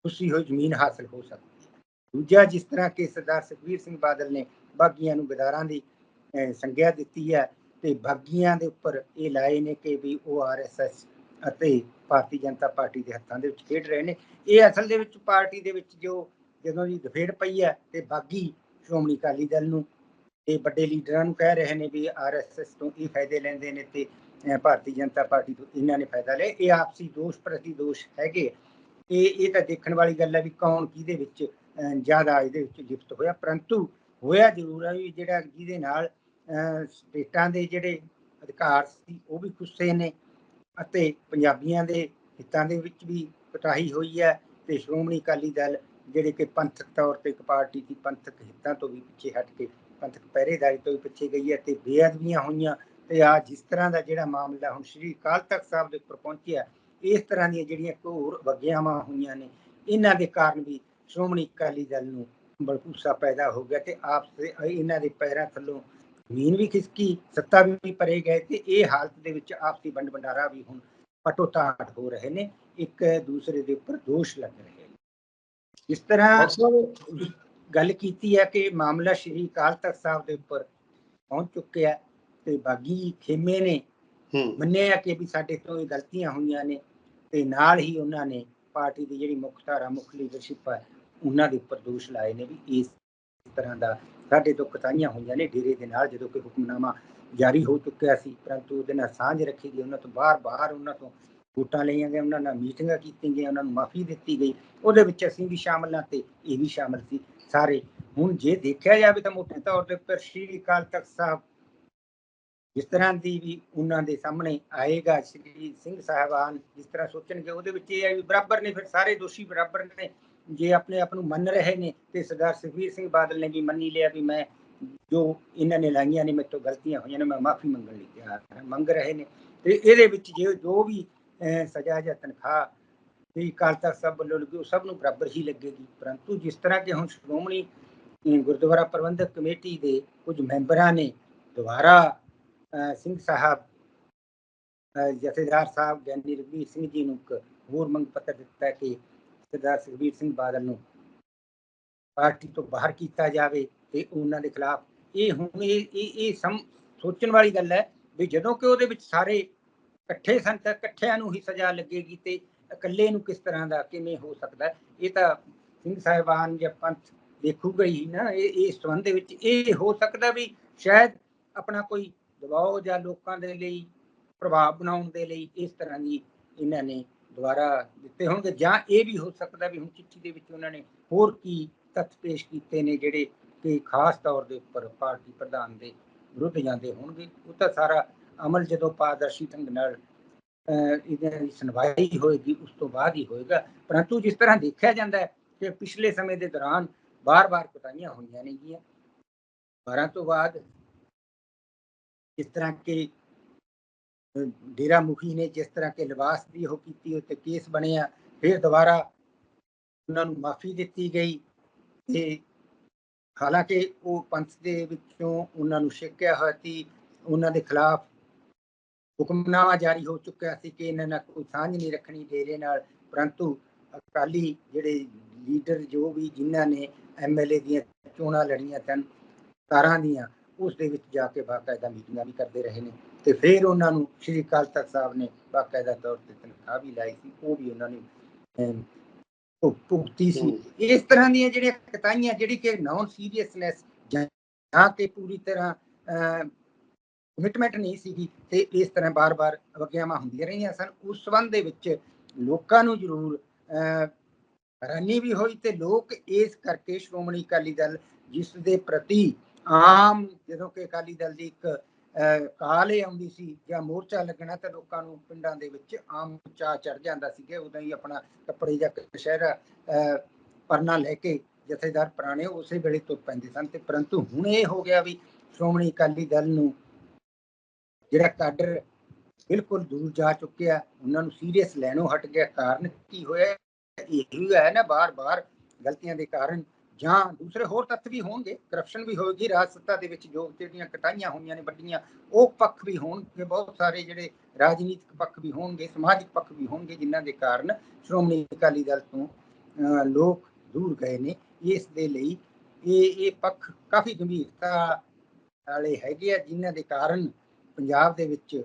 ਖੁਸ਼ੀ ਹੋਈ ਜ਼ਮੀਨ ਹਾਸਲ ਹੋ ਸਕਦੀ ਹੈ। ਦੂਜਾ ਜਿਸ ਤਰ੍ਹਾਂ ਕਿ ਸਰਦਾਰ ਸੁਖਬੀਰ ਸਿੰਘ ਬਾਦਲ ਨੇ ਬਾਗੀਆਂ ਨੂੰ ਗਦਾਰਾਂ ਦੀ ਸੰਗਿਆ ਦਿੱਤੀ ਹੈ ਤੇ ਬਾਗੀਆਂ ਦੇ ਉੱਪਰ ਇਹ ਲਾਏ ਨੇ ਕਿ ਵੀ ਉਹ ਆਰਐਸਐਸ ਅਤੇ ਭਾਰਤੀ ਜਨਤਾ ਪਾਰਟੀ ਦੇ ਹੱਥਾਂ ਦੇ ਵਿੱਚ ਖੇਡ ਰਹੇ ਨੇ। ਇਹ ਅਸਲ ਦੇ ਵਿੱਚ ਪਾਰਟੀ ਦੇ ਵਿੱਚ ਜੋ ਜਦੋਂ ਦੀ ਦਫੇੜ ਪਈ ਹੈ ਤੇ ਬਾਗੀ ਸ਼੍ਰੋਮਣੀ ਅਕਾਲੀ ਦਲ ਨੂੰ ਤੇ ਵੱਡੇ ਲੀਡਰਾਂ ਨੂੰ ਕਹਿ ਰਹੇ ਨੇ ਵੀ ਆਰਐਸਐਸ ਤੋਂ ਇਹ ਫਾਇਦੇ ਲੈਂਦੇ ਨੇ ਤੇ ਭਾਰਤੀ ਜਨਤਾ ਪਾਰਟੀ ਤੋਂ ਇਹਨਾਂ ਨੇ ਫਾਇਦਾ ਲਿਆ। ਇਹ ਆਪਸੀ ਦੋਸ਼ ਪ੍ਰਤੀ ਦੋਸ਼ ਹੈਗੇ ਇਹ ਇਹ ਤਾਂ ਦੇਖਣ ਵਾਲੀ ਗੱਲ ਹੈ ਵੀ ਕੌਣ ਕਿਹਦੇ ਵਿੱਚ ਜ਼ਿਆਦਾ ਇਹਦੇ ਵਿੱਚ ਲਿਪਤ ਹੋਇਆ। ਪਰੰਤੂ ਹੋਇਆ ਜ਼ਰੂਰ ਹੈ ਵੀ ਜਿਹੜਾ ਜਿਹਦੇ ਨਾਲ ਸਟੇਟਾਂ ਦੇ ਜਿਹੜੇ ਅਧਿਕਾਰ ਸੀ ਉਹ ਵੀ ਗੁੱਸੇ ਨੇ। ਅਤੇ ਪੰਜਾਬੀਆਂ ਦੇ ਹਿੱਤਾਂ ਦੇ ਵਿੱਚ ਵੀ ਕਟਾਹੀ ਹੋਈ ਹੈ ਤੇ ਸ਼੍ਰੋਮਣੀ ਅਕਾਲੀ ਦਲ ਜਿਹੜੇ ਕਿ ਪੰਥਕ ਤੌਰ ਤੇ ਇੱਕ ਪਾਰਟੀ ਸੀ ਪੰਥਕ ਹਿੱਤਾਂ ਤੋਂ ਵੀ ਪਿੱਛੇ ਹਟ ਕੇ ਪੰਥਕ ਪਹਿਰੇਦਾਰੀ ਤੋਂ ਵੀ ਪਿੱਛੇ ਗਈ ਹੈ ਤੇ ਬੇਅਦਬੀਆਂ ਹੋਈਆਂ ਤੇ ਆ ਜਿਸ ਤਰ੍ਹਾਂ ਦਾ ਜਿਹੜਾ ਮਾਮਲਾ ਹੁਣ ਸ਼੍ਰੀ ਅਕਾਲ ਤਖਤ ਸਾਹਿਬ ਦੇ ਉੱਪਰ ਪਹੁੰਚਿਆ, ਇਸ ਤਰ੍ਹਾਂ ਦੀਆਂ ਜਿਹੜੀਆਂ ਘੋਰ ਵਗਿਆਵਾਂ ਹੋਈਆਂ ਨੇ, ਇਹਨਾਂ ਦੇ ਕਾਰਨ ਵੀ ਸ਼੍ਰੋਮਣੀ ਅਕਾਲੀ ਦਲ ਨੂੰ ਬਲਕੂਸਾ ਪੈਦਾ ਹੋ ਗਿਆ ਤੇ ਆਪਸ ਇਹਨਾਂ ਦੇ ਪੈਰਾਂ ਥੱਲੋਂ ਜ਼ਮੀਨ ਵੀ ਖਿਸਕੀ ਸੱਤਾ ਵੀ ਪਰੇ ਗਏ ਤੇ ਇਹ ਹਾਲਤ ਦੇ ਵਿੱਚ ਆਪਸੀ ਵੰਡ ਵੰਡਾਰਾ ਵੀ ਹੁਣ ਪਟੋਤਾਟ ਹੋ ਰਹੇ ਨੇ ਇੱਕ ਦੂਸਰੇ ਦੇ ਉੱਪਰ ਦੋਸ਼ ਲੱਗ ਰਹੇ ਨੇ। ਇਸ ਤਰ੍ਹਾਂ ਗੱਲ ਕੀਤੀ ਹੈ ਕਿ ਮਾਮਲਾ ਸ਼੍ਰੀ ਅਕਾਲ ਤਖਤ ਸਾਹਿਬ ਦੇ ਉੱਪਰ ਪਹੁੰਚ ਚੁੱਕਿਆ ਤੇ ਬਾਗੀ ਖੇਮੇ ਨੇ ਮੰਨਿਆ ਕਿ ਵੀ ਸਾਡੇ ਤੋਂ ਇਹ ਗਲਤੀਆਂ ਹੋਈਆਂ ਨੇ ਤੇ ਨਾਲ ਹੀ ਉਹਨਾਂ ਨੇ ਪਾਰਟੀ ਦੀ ਜਿਹੜੀ ਮੁੱਖ ਧਾਰਾ ਮੁੱਖ ਲੀਡਰਸ਼ਿਪ ਹੈ ਉਹਨਾਂ ਦੇ ਉੱਪਰ ਦੋਸ਼ ਲਾਏ ਨੇ ਵੀ ਇਸ ਤਰ੍ਹਾਂ ਦਾ ਸਾਡੇ ਤੋਂ ਕਤਾਈਆਂ ਹੋਈਆਂ ਨੇ ਡੇਰੇ ਦੇ ਨਾਲ, ਜਦੋਂ ਕਿ ਹੁਕਮਨਾਮਾ ਜਾਰੀ ਹੋ ਚੁੱਕਿਆ ਸੀ, ਪਰੰਤੂ ਉਹਦੇ ਨਾਲ ਸਾਂਝ ਰੱਖੀ ਗਈ, ਉਹਨਾਂ ਤੋਂ ਬਾਹਰ-ਬਾਹਰ ਉਹਨਾਂ ਤੋਂ ਵੋਟਾਂ ਲਈਆਂ ਗਈਆਂ, ਉਹਨਾਂ ਨਾਲ ਮੀਟਿੰਗਾਂ ਕੀਤੀਆਂ ਗਈਆਂ, ਉਹਨਾਂ ਨੂੰ ਮਾਫੀ ਦਿੱਤੀ ਗਈ। ਉਹਦੇ ਵਿੱਚ ਅਸੀਂ ਵੀ ਸ਼ਾਮਲ ਹਾਂ ਤੇ ਇਹ ਵੀ ਸ਼ਾਮਲ ਸੀ ਸਾਰੇ। ਹੁਣ ਜੇ ਦੇਖਿਆ ਜਾਵੇ ਤਾਂ ਮੋਟੇ ਤੌਰ ਤੇ ਪਰ ਸ਼੍ਰੀ ਅਕਾਲ ਤਖਤ ਸਾਹਿਬ ਜਿਸ ਤਰ੍ਹਾਂ ਦੀ ਵੀ ਉਹਨਾਂ ਦੇ ਸਾਹਮਣੇ ਆਏਗਾ, ਸ਼੍ਰੀ ਸਿੰਘ ਸਾਹਿਬਾਨ ਜਿਸ ਤਰ੍ਹਾਂ ਸੋਚਣਗੇ, ਉਹਦੇ ਵਿੱਚ ਇਹ ਹੈ ਵੀ ਬਰਾਬਰ ਨੇ, ਫਿਰ ਸਾਰੇ ਦੋਸ਼ੀ ਬਰਾਬਰ ਨੇ। ਜੇ ਆਪਣੇ ਆਪ ਨੂੰ ਮੰਨ ਰਹੇ ਨੇ ਤੇ ਸਰਦਾਰ ਸੁਖਬੀਰ ਸਿੰਘ ਬਾਦਲ ਨੇ ਵੀ ਮੰਨੀ ਲਿਆ ਵੀ ਮੈਂ ਜੋ ਇਹਨਾਂ ਨੇ ਲਾਈਆਂ ਨੇ ਮੇਰੇ ਤੋਂ ਗਲਤੀਆਂ ਹੋਈਆਂ ਨੇ, ਮੈਂ ਮਾਫੀ ਮੰਗਣ ਲਈ ਤਿਆਰ ਹਾਂ, ਮੰਗ ਰਹੇ ਨੇ। ਤੇ ਇਹਦੇ ਵਿੱਚ ਜੇ ਜੋ ਵੀ ਸਜ਼ਾ ਜਾਂ ਤਨਖਾਹ ਵੀ ਅਕਾਲ ਤਖਤ ਸਾਹਿਬ ਵੱਲੋਂ ਲੱਗੀ, ਉਹ ਸਭ ਨੂੰ ਬਰਾਬਰ ਹੀ ਲੱਗੇਗੀ। ਪਰੰਤੂ ਜਿਸ ਤਰ੍ਹਾਂ ਕਿ ਹੁਣ ਸ਼੍ਰੋਮਣੀ ਗੁਰਦੁਆਰਾ ਪ੍ਰਬੰਧਕ ਕਮੇਟੀ ਦੇ ਕੁਝ ਮੈਂਬਰਾਂ ਨੇ ਦੁਬਾਰਾ ਸਿੰਘ ਸਾਹਿਬ ਜਥੇਦਾਰ ਸਾਹਿਬ ਗਿਆਨੀ ਰਘਵੀਰ ਸਿੰਘ ਜੀ ਨੂੰ ਇੱਕ ਹੋਰ ਮੰਗ ਪੱਤਰ ਦਿੱਤਾ ਕਿ ਸਰਦਾਰ ਸੁਖਬੀਰ ਸਿੰਘ ਬਾਦਲ ਨੂੰ ਪਾਰਟੀ ਤੋਂ ਬਾਹਰ ਕੀਤਾ ਜਾਵੇ ਤੇ ਉਹਨਾਂ ਦੇ ਖਿਲਾਫ ਇਹ ਹੁਣ ਇਹ ਇਹ ਸੋਚਣ ਵਾਲੀ ਗੱਲ ਹੈ ਵੀ ਜਦੋਂ ਕਿ ਉਹਦੇ ਵਿੱਚ ਸਾਰੇ ਇਕੱਠੇ ਸਨ ਤਾਂ ਇਕੱਠਿਆਂ ਨੂੰ ਹੀ ਸਜ਼ਾ ਲੱਗੇਗੀ ਤੇ ਇਕੱਲੇ ਨੂੰ ਕਿਸ ਤਰ੍ਹਾਂ ਦਾ ਕਿਵੇਂ ਹੋ ਸਕਦਾ ਇਹ ਤਾਂ ਸਿੰਘ ਸਾਹਿਬਾਨ ਜਾਂ ਪੰਥ ਦੇਖੂਗਾ ਹੀ ਨਾ, ਇਹ, ਇਸ ਸੰਬੰਧ ਦੇ ਵਿੱਚ ਇਹ ਹੋ ਸਕਦਾ ਵੀ ਸ਼ਾਇਦ ਆਪਣਾ ਕੋਈ ਦਬਾਅ ਜਾਂ ਲੋਕਾਂ ਦੇ ਲਈ ਪ੍ਰਭਾਵ ਬਣਾਉਣ ਦੇ ਲਈ ਇਸ ਤਰ੍ਹਾਂ ਦੀ ਇਹਨਾਂ ਨੇ ਦੁਬਾਰਾ ਦਿੱਤੇ ਹੋਣਗੇ ਜਾਂ ਇਹ ਵੀ ਹੋ ਸਕਦਾ ਵੀ ਹੁਣ ਚਿੱਠੀ ਦੇ ਵਿੱਚ ਉਹਨਾਂ ਨੇ ਹੋਰ ਕੀ ਤੱਥ ਪੇਸ਼ ਕੀਤੇ ਨੇ ਜਿਹੜੇ ਕਿ ਖਾਸ ਤੌਰ ਦੇ ਉੱਪਰ ਪਾਰਟੀ ਪ੍ਰਧਾਨ ਦੇ ਵਿਰੁੱਧ ਜਾਂਦੇ ਹੋਣਗੇ। ਉਹ ਤਾਂ ਸਾਰਾ ਅਮਲ ਜਦੋਂ ਪਾਰਦਰਸ਼ੀ ਢੰਗ ਨਾਲ ਅਹ, ਇਹਦੀ ਸੁਣਵਾਈ ਹੋਏਗੀ ਉਸ ਤੋਂ ਬਾਅਦ ਹੀ ਹੋਏਗਾ। ਪਰੰਤੂ ਜਿਸ ਤਰ੍ਹਾਂ ਦੇਖਿਆ ਜਾਂਦਾ ਹੈ ਕਿ ਪਿਛਲੇ ਸਮੇਂ ਦੇ ਦੌਰਾਨ ਬਾਰ-ਬਾਰ ਕੁਤਾਹੀਆਂ ਹੋਈਆਂ ਨੇਗੀਆਂ। 12 ਤੋਂ ਬਾਅਦ ਜਿਸ ਤਰ੍ਹਾਂ ਕਿ ਡੇਰਾ ਮੁਖੀ ਨੇ ਜਿਸ ਤਰ੍ਹਾਂ ਕਿ ਲਿਬਾਸ ਦੀ ਉਹ ਕੀਤੀ ਉੱਤੇ ਕੇਸ ਬਣਿਆ, ਫਿਰ ਦੁਬਾਰਾ ਉਹਨਾਂ ਨੂੰ ਮਾਫੀ ਦਿੱਤੀ ਗਈ ਤੇ ਹਾਲਾਂਕਿ ਉਹ ਪੰਥ ਦੇ ਵਿੱਚੋਂ ਉਹਨਾਂ ਨੂੰ ਛੇਕਿਆ ਹੋਇਆ ਸੀ, ਉਹਨਾਂ ਦੇ ਖਿਲਾਫ ਹੁਕਮਨਾਮਾ ਜਾਰੀ ਹੋ ਚੁੱਕਿਆ ਸੀ ਕਿ ਇਹਨਾਂ ਨਾਲ ਕੋਈ ਸਾਂਝ ਨਹੀਂ ਰੱਖਣੀ ਡੇਰੇ ਨਾਲ, ਪਰੰਤੂ ਅਕਾਲੀ ਜਿਹੜੇ ਲੀਡਰ ਜੋ ਵੀ ਜਿਨ੍ਹਾਂ ਨੇ ਐਮਐਲਏ ਦੀਆਂ ਚੋਣਾਂ ਲੜੀਆਂ ਸਨ, ਤਾਰਾਂ ਦੀਆਂ, ਉਸ ਦੇ ਵਿੱਚ ਜਾ ਕੇ ਬਾਕਾਇਦਾ ਮੀਟਿੰਗਾਂ ਵੀ ਕਰਦੇ ਰਹੇ ਨੇ। ਤੇ ਫਿਰ ਉਹਨਾਂ ਨੂੰ ਸ਼੍ਰੀ ਅਕਾਲ ਤਖਤ ਸਾਹਿਬ ਨੇ ਬਾਕਾਇਦਾ ਤੌਰ ਤੇ ਤਨਖਾਹ ਵੀ ਲਾਈ ਸੀ ਉਹ ਵੀ ਉਹਨਾਂ ਨੇ ਭੁਗਤੀ ਸੀ। ਇਸ ਤਰ੍ਹਾਂ ਦੀਆਂ ਜਿਹੜੀਆਂ ਕਤਾਈਆਂ ਜਿਹੜੀ ਕਿ ਨਾਨ ਸੀਰੀਅਸਨੈਸ ਜਾਂ ਕਿ ਪੂਰੀ ਤਰ੍ਹਾਂ ਕਮਿਟਮੈਂਟ ਨਹੀਂ ਸੀਗੀ ਤੇ ਇਸ ਤਰ੍ਹਾਂ ਬਾਰ-ਬਾਰ ਵਗਿਆਵਾਂ ਹੁੰਦੀਆਂ ਰਹੀਆਂ ਸਨ ਉਸ ਸੰਬੰਧ ਦੇ ਵਿੱਚ ਲੋਕਾਂ ਨੂੰ ਜ਼ਰੂਰ ਅਹ, ਹੈਰਾਨੀ ਵੀ ਹੋਈ ਤੇ ਲੋਕ ਇਸ ਕਰਕੇ ਸ਼੍ਰੋਮਣੀ ਅਕਾਲੀ ਦਲ ਜਿਸ ਦੇ ਪ੍ਰਤੀ ਆਮ ਜਦੋਂ ਕਿ ਅਕਾਲੀ ਦਲ ਦੀ ਇੱਕ ਕਾਲ ਇਹ ਆਉਂਦੀ ਸੀ ਜਾਂ ਮੋਰਚਾ ਲੱਗਣਾ ਤਾਂ ਲੋਕਾਂ ਨੂੰ ਪਿੰਡਾਂ ਦੇ ਵਿੱਚ ਆਮ ਚਾਹ ਚੜ ਜਾਂਦਾ ਸੀ ਕਿ ਉਦੋਂ ਹੀ ਆਪਣਾ ਕੱਪੜੇ ਜਾਂ ਕਸ਼ਹਿਰਾ ਪਰਨਾ ਲੈ ਕੇ ਜਥੇਦਾਰ ਪੁਰਾਣੇ ਉਸੇ ਵੇਲੇ ਤੁਰ ਪੈਂਦੇ ਸਨ। ਤੇ ਪਰੰਤੂ ਹੁਣ ਇਹ ਹੋ ਗਿਆ ਵੀ ਸ਼੍ਰੋਮਣੀ ਅਕਾਲੀ ਦਲ ਨੂੰ ਜਿਹੜਾ ਕਾਡਰ ਬਿਲਕੁਲ ਦੂਰ ਜਾ ਚੁੱਕਿਆ, ਉਹਨਾਂ ਨੂੰ ਸੀਰੀਅਸ ਲੈਣੋਂ ਹਟ ਗਿਆ। ਕਾਰਨ ਕੀ ਹੋਇਆ? ਇਹ ਹੀ ਹੈ ਨਾ, ਬਾਰ-ਬਾਰ ਗਲਤੀਆਂ ਦੇ ਕਾਰਨ ਜਾਂ ਦੂਸਰੇ ਹੋਰ ਤੱਥ ਵੀ ਹੋਣਗੇ ਕਰਪਸ਼ਨ ਵੀ ਹੋਏਗੀ ਰਾਜ ਸੱਤਾ ਦੇ ਵਿੱਚ ਜੋ ਜਿਹੜੀਆਂ ਕਟਾਈਆਂ ਹੋਈਆਂ ਨੇ ਵੱਡੀਆਂ, ਉਹ ਪੱਖ ਵੀ ਹੋਣਗੇ ਬਹੁਤ ਸਾਰੇ ਜਿਹੜੇ ਰਾਜਨੀਤਿਕ ਪੱਖ ਵੀ ਹੋਣਗੇ, ਸਮਾਜਿਕ ਪੱਖ ਵੀ ਹੋਣਗੇ, ਜਿਨ੍ਹਾਂ ਦੇ ਕਾਰਨ ਸ਼੍ਰੋਮਣੀ ਅਕਾਲੀ ਦਲ ਤੋਂ ਲੋਕ ਦੂਰ ਗਏ ਨੇ। ਇਸ ਦੇ ਲਈ ਇਹ ਇਹ ਪੱਖ ਕਾਫੀ ਗੰਭੀਰਤਾ ਵਾਲੇ ਹੈਗੇ ਆ, ਜਿਨ੍ਹਾਂ ਦੇ ਕਾਰਨ ਪੰਜਾਬ ਦੇ ਵਿੱਚ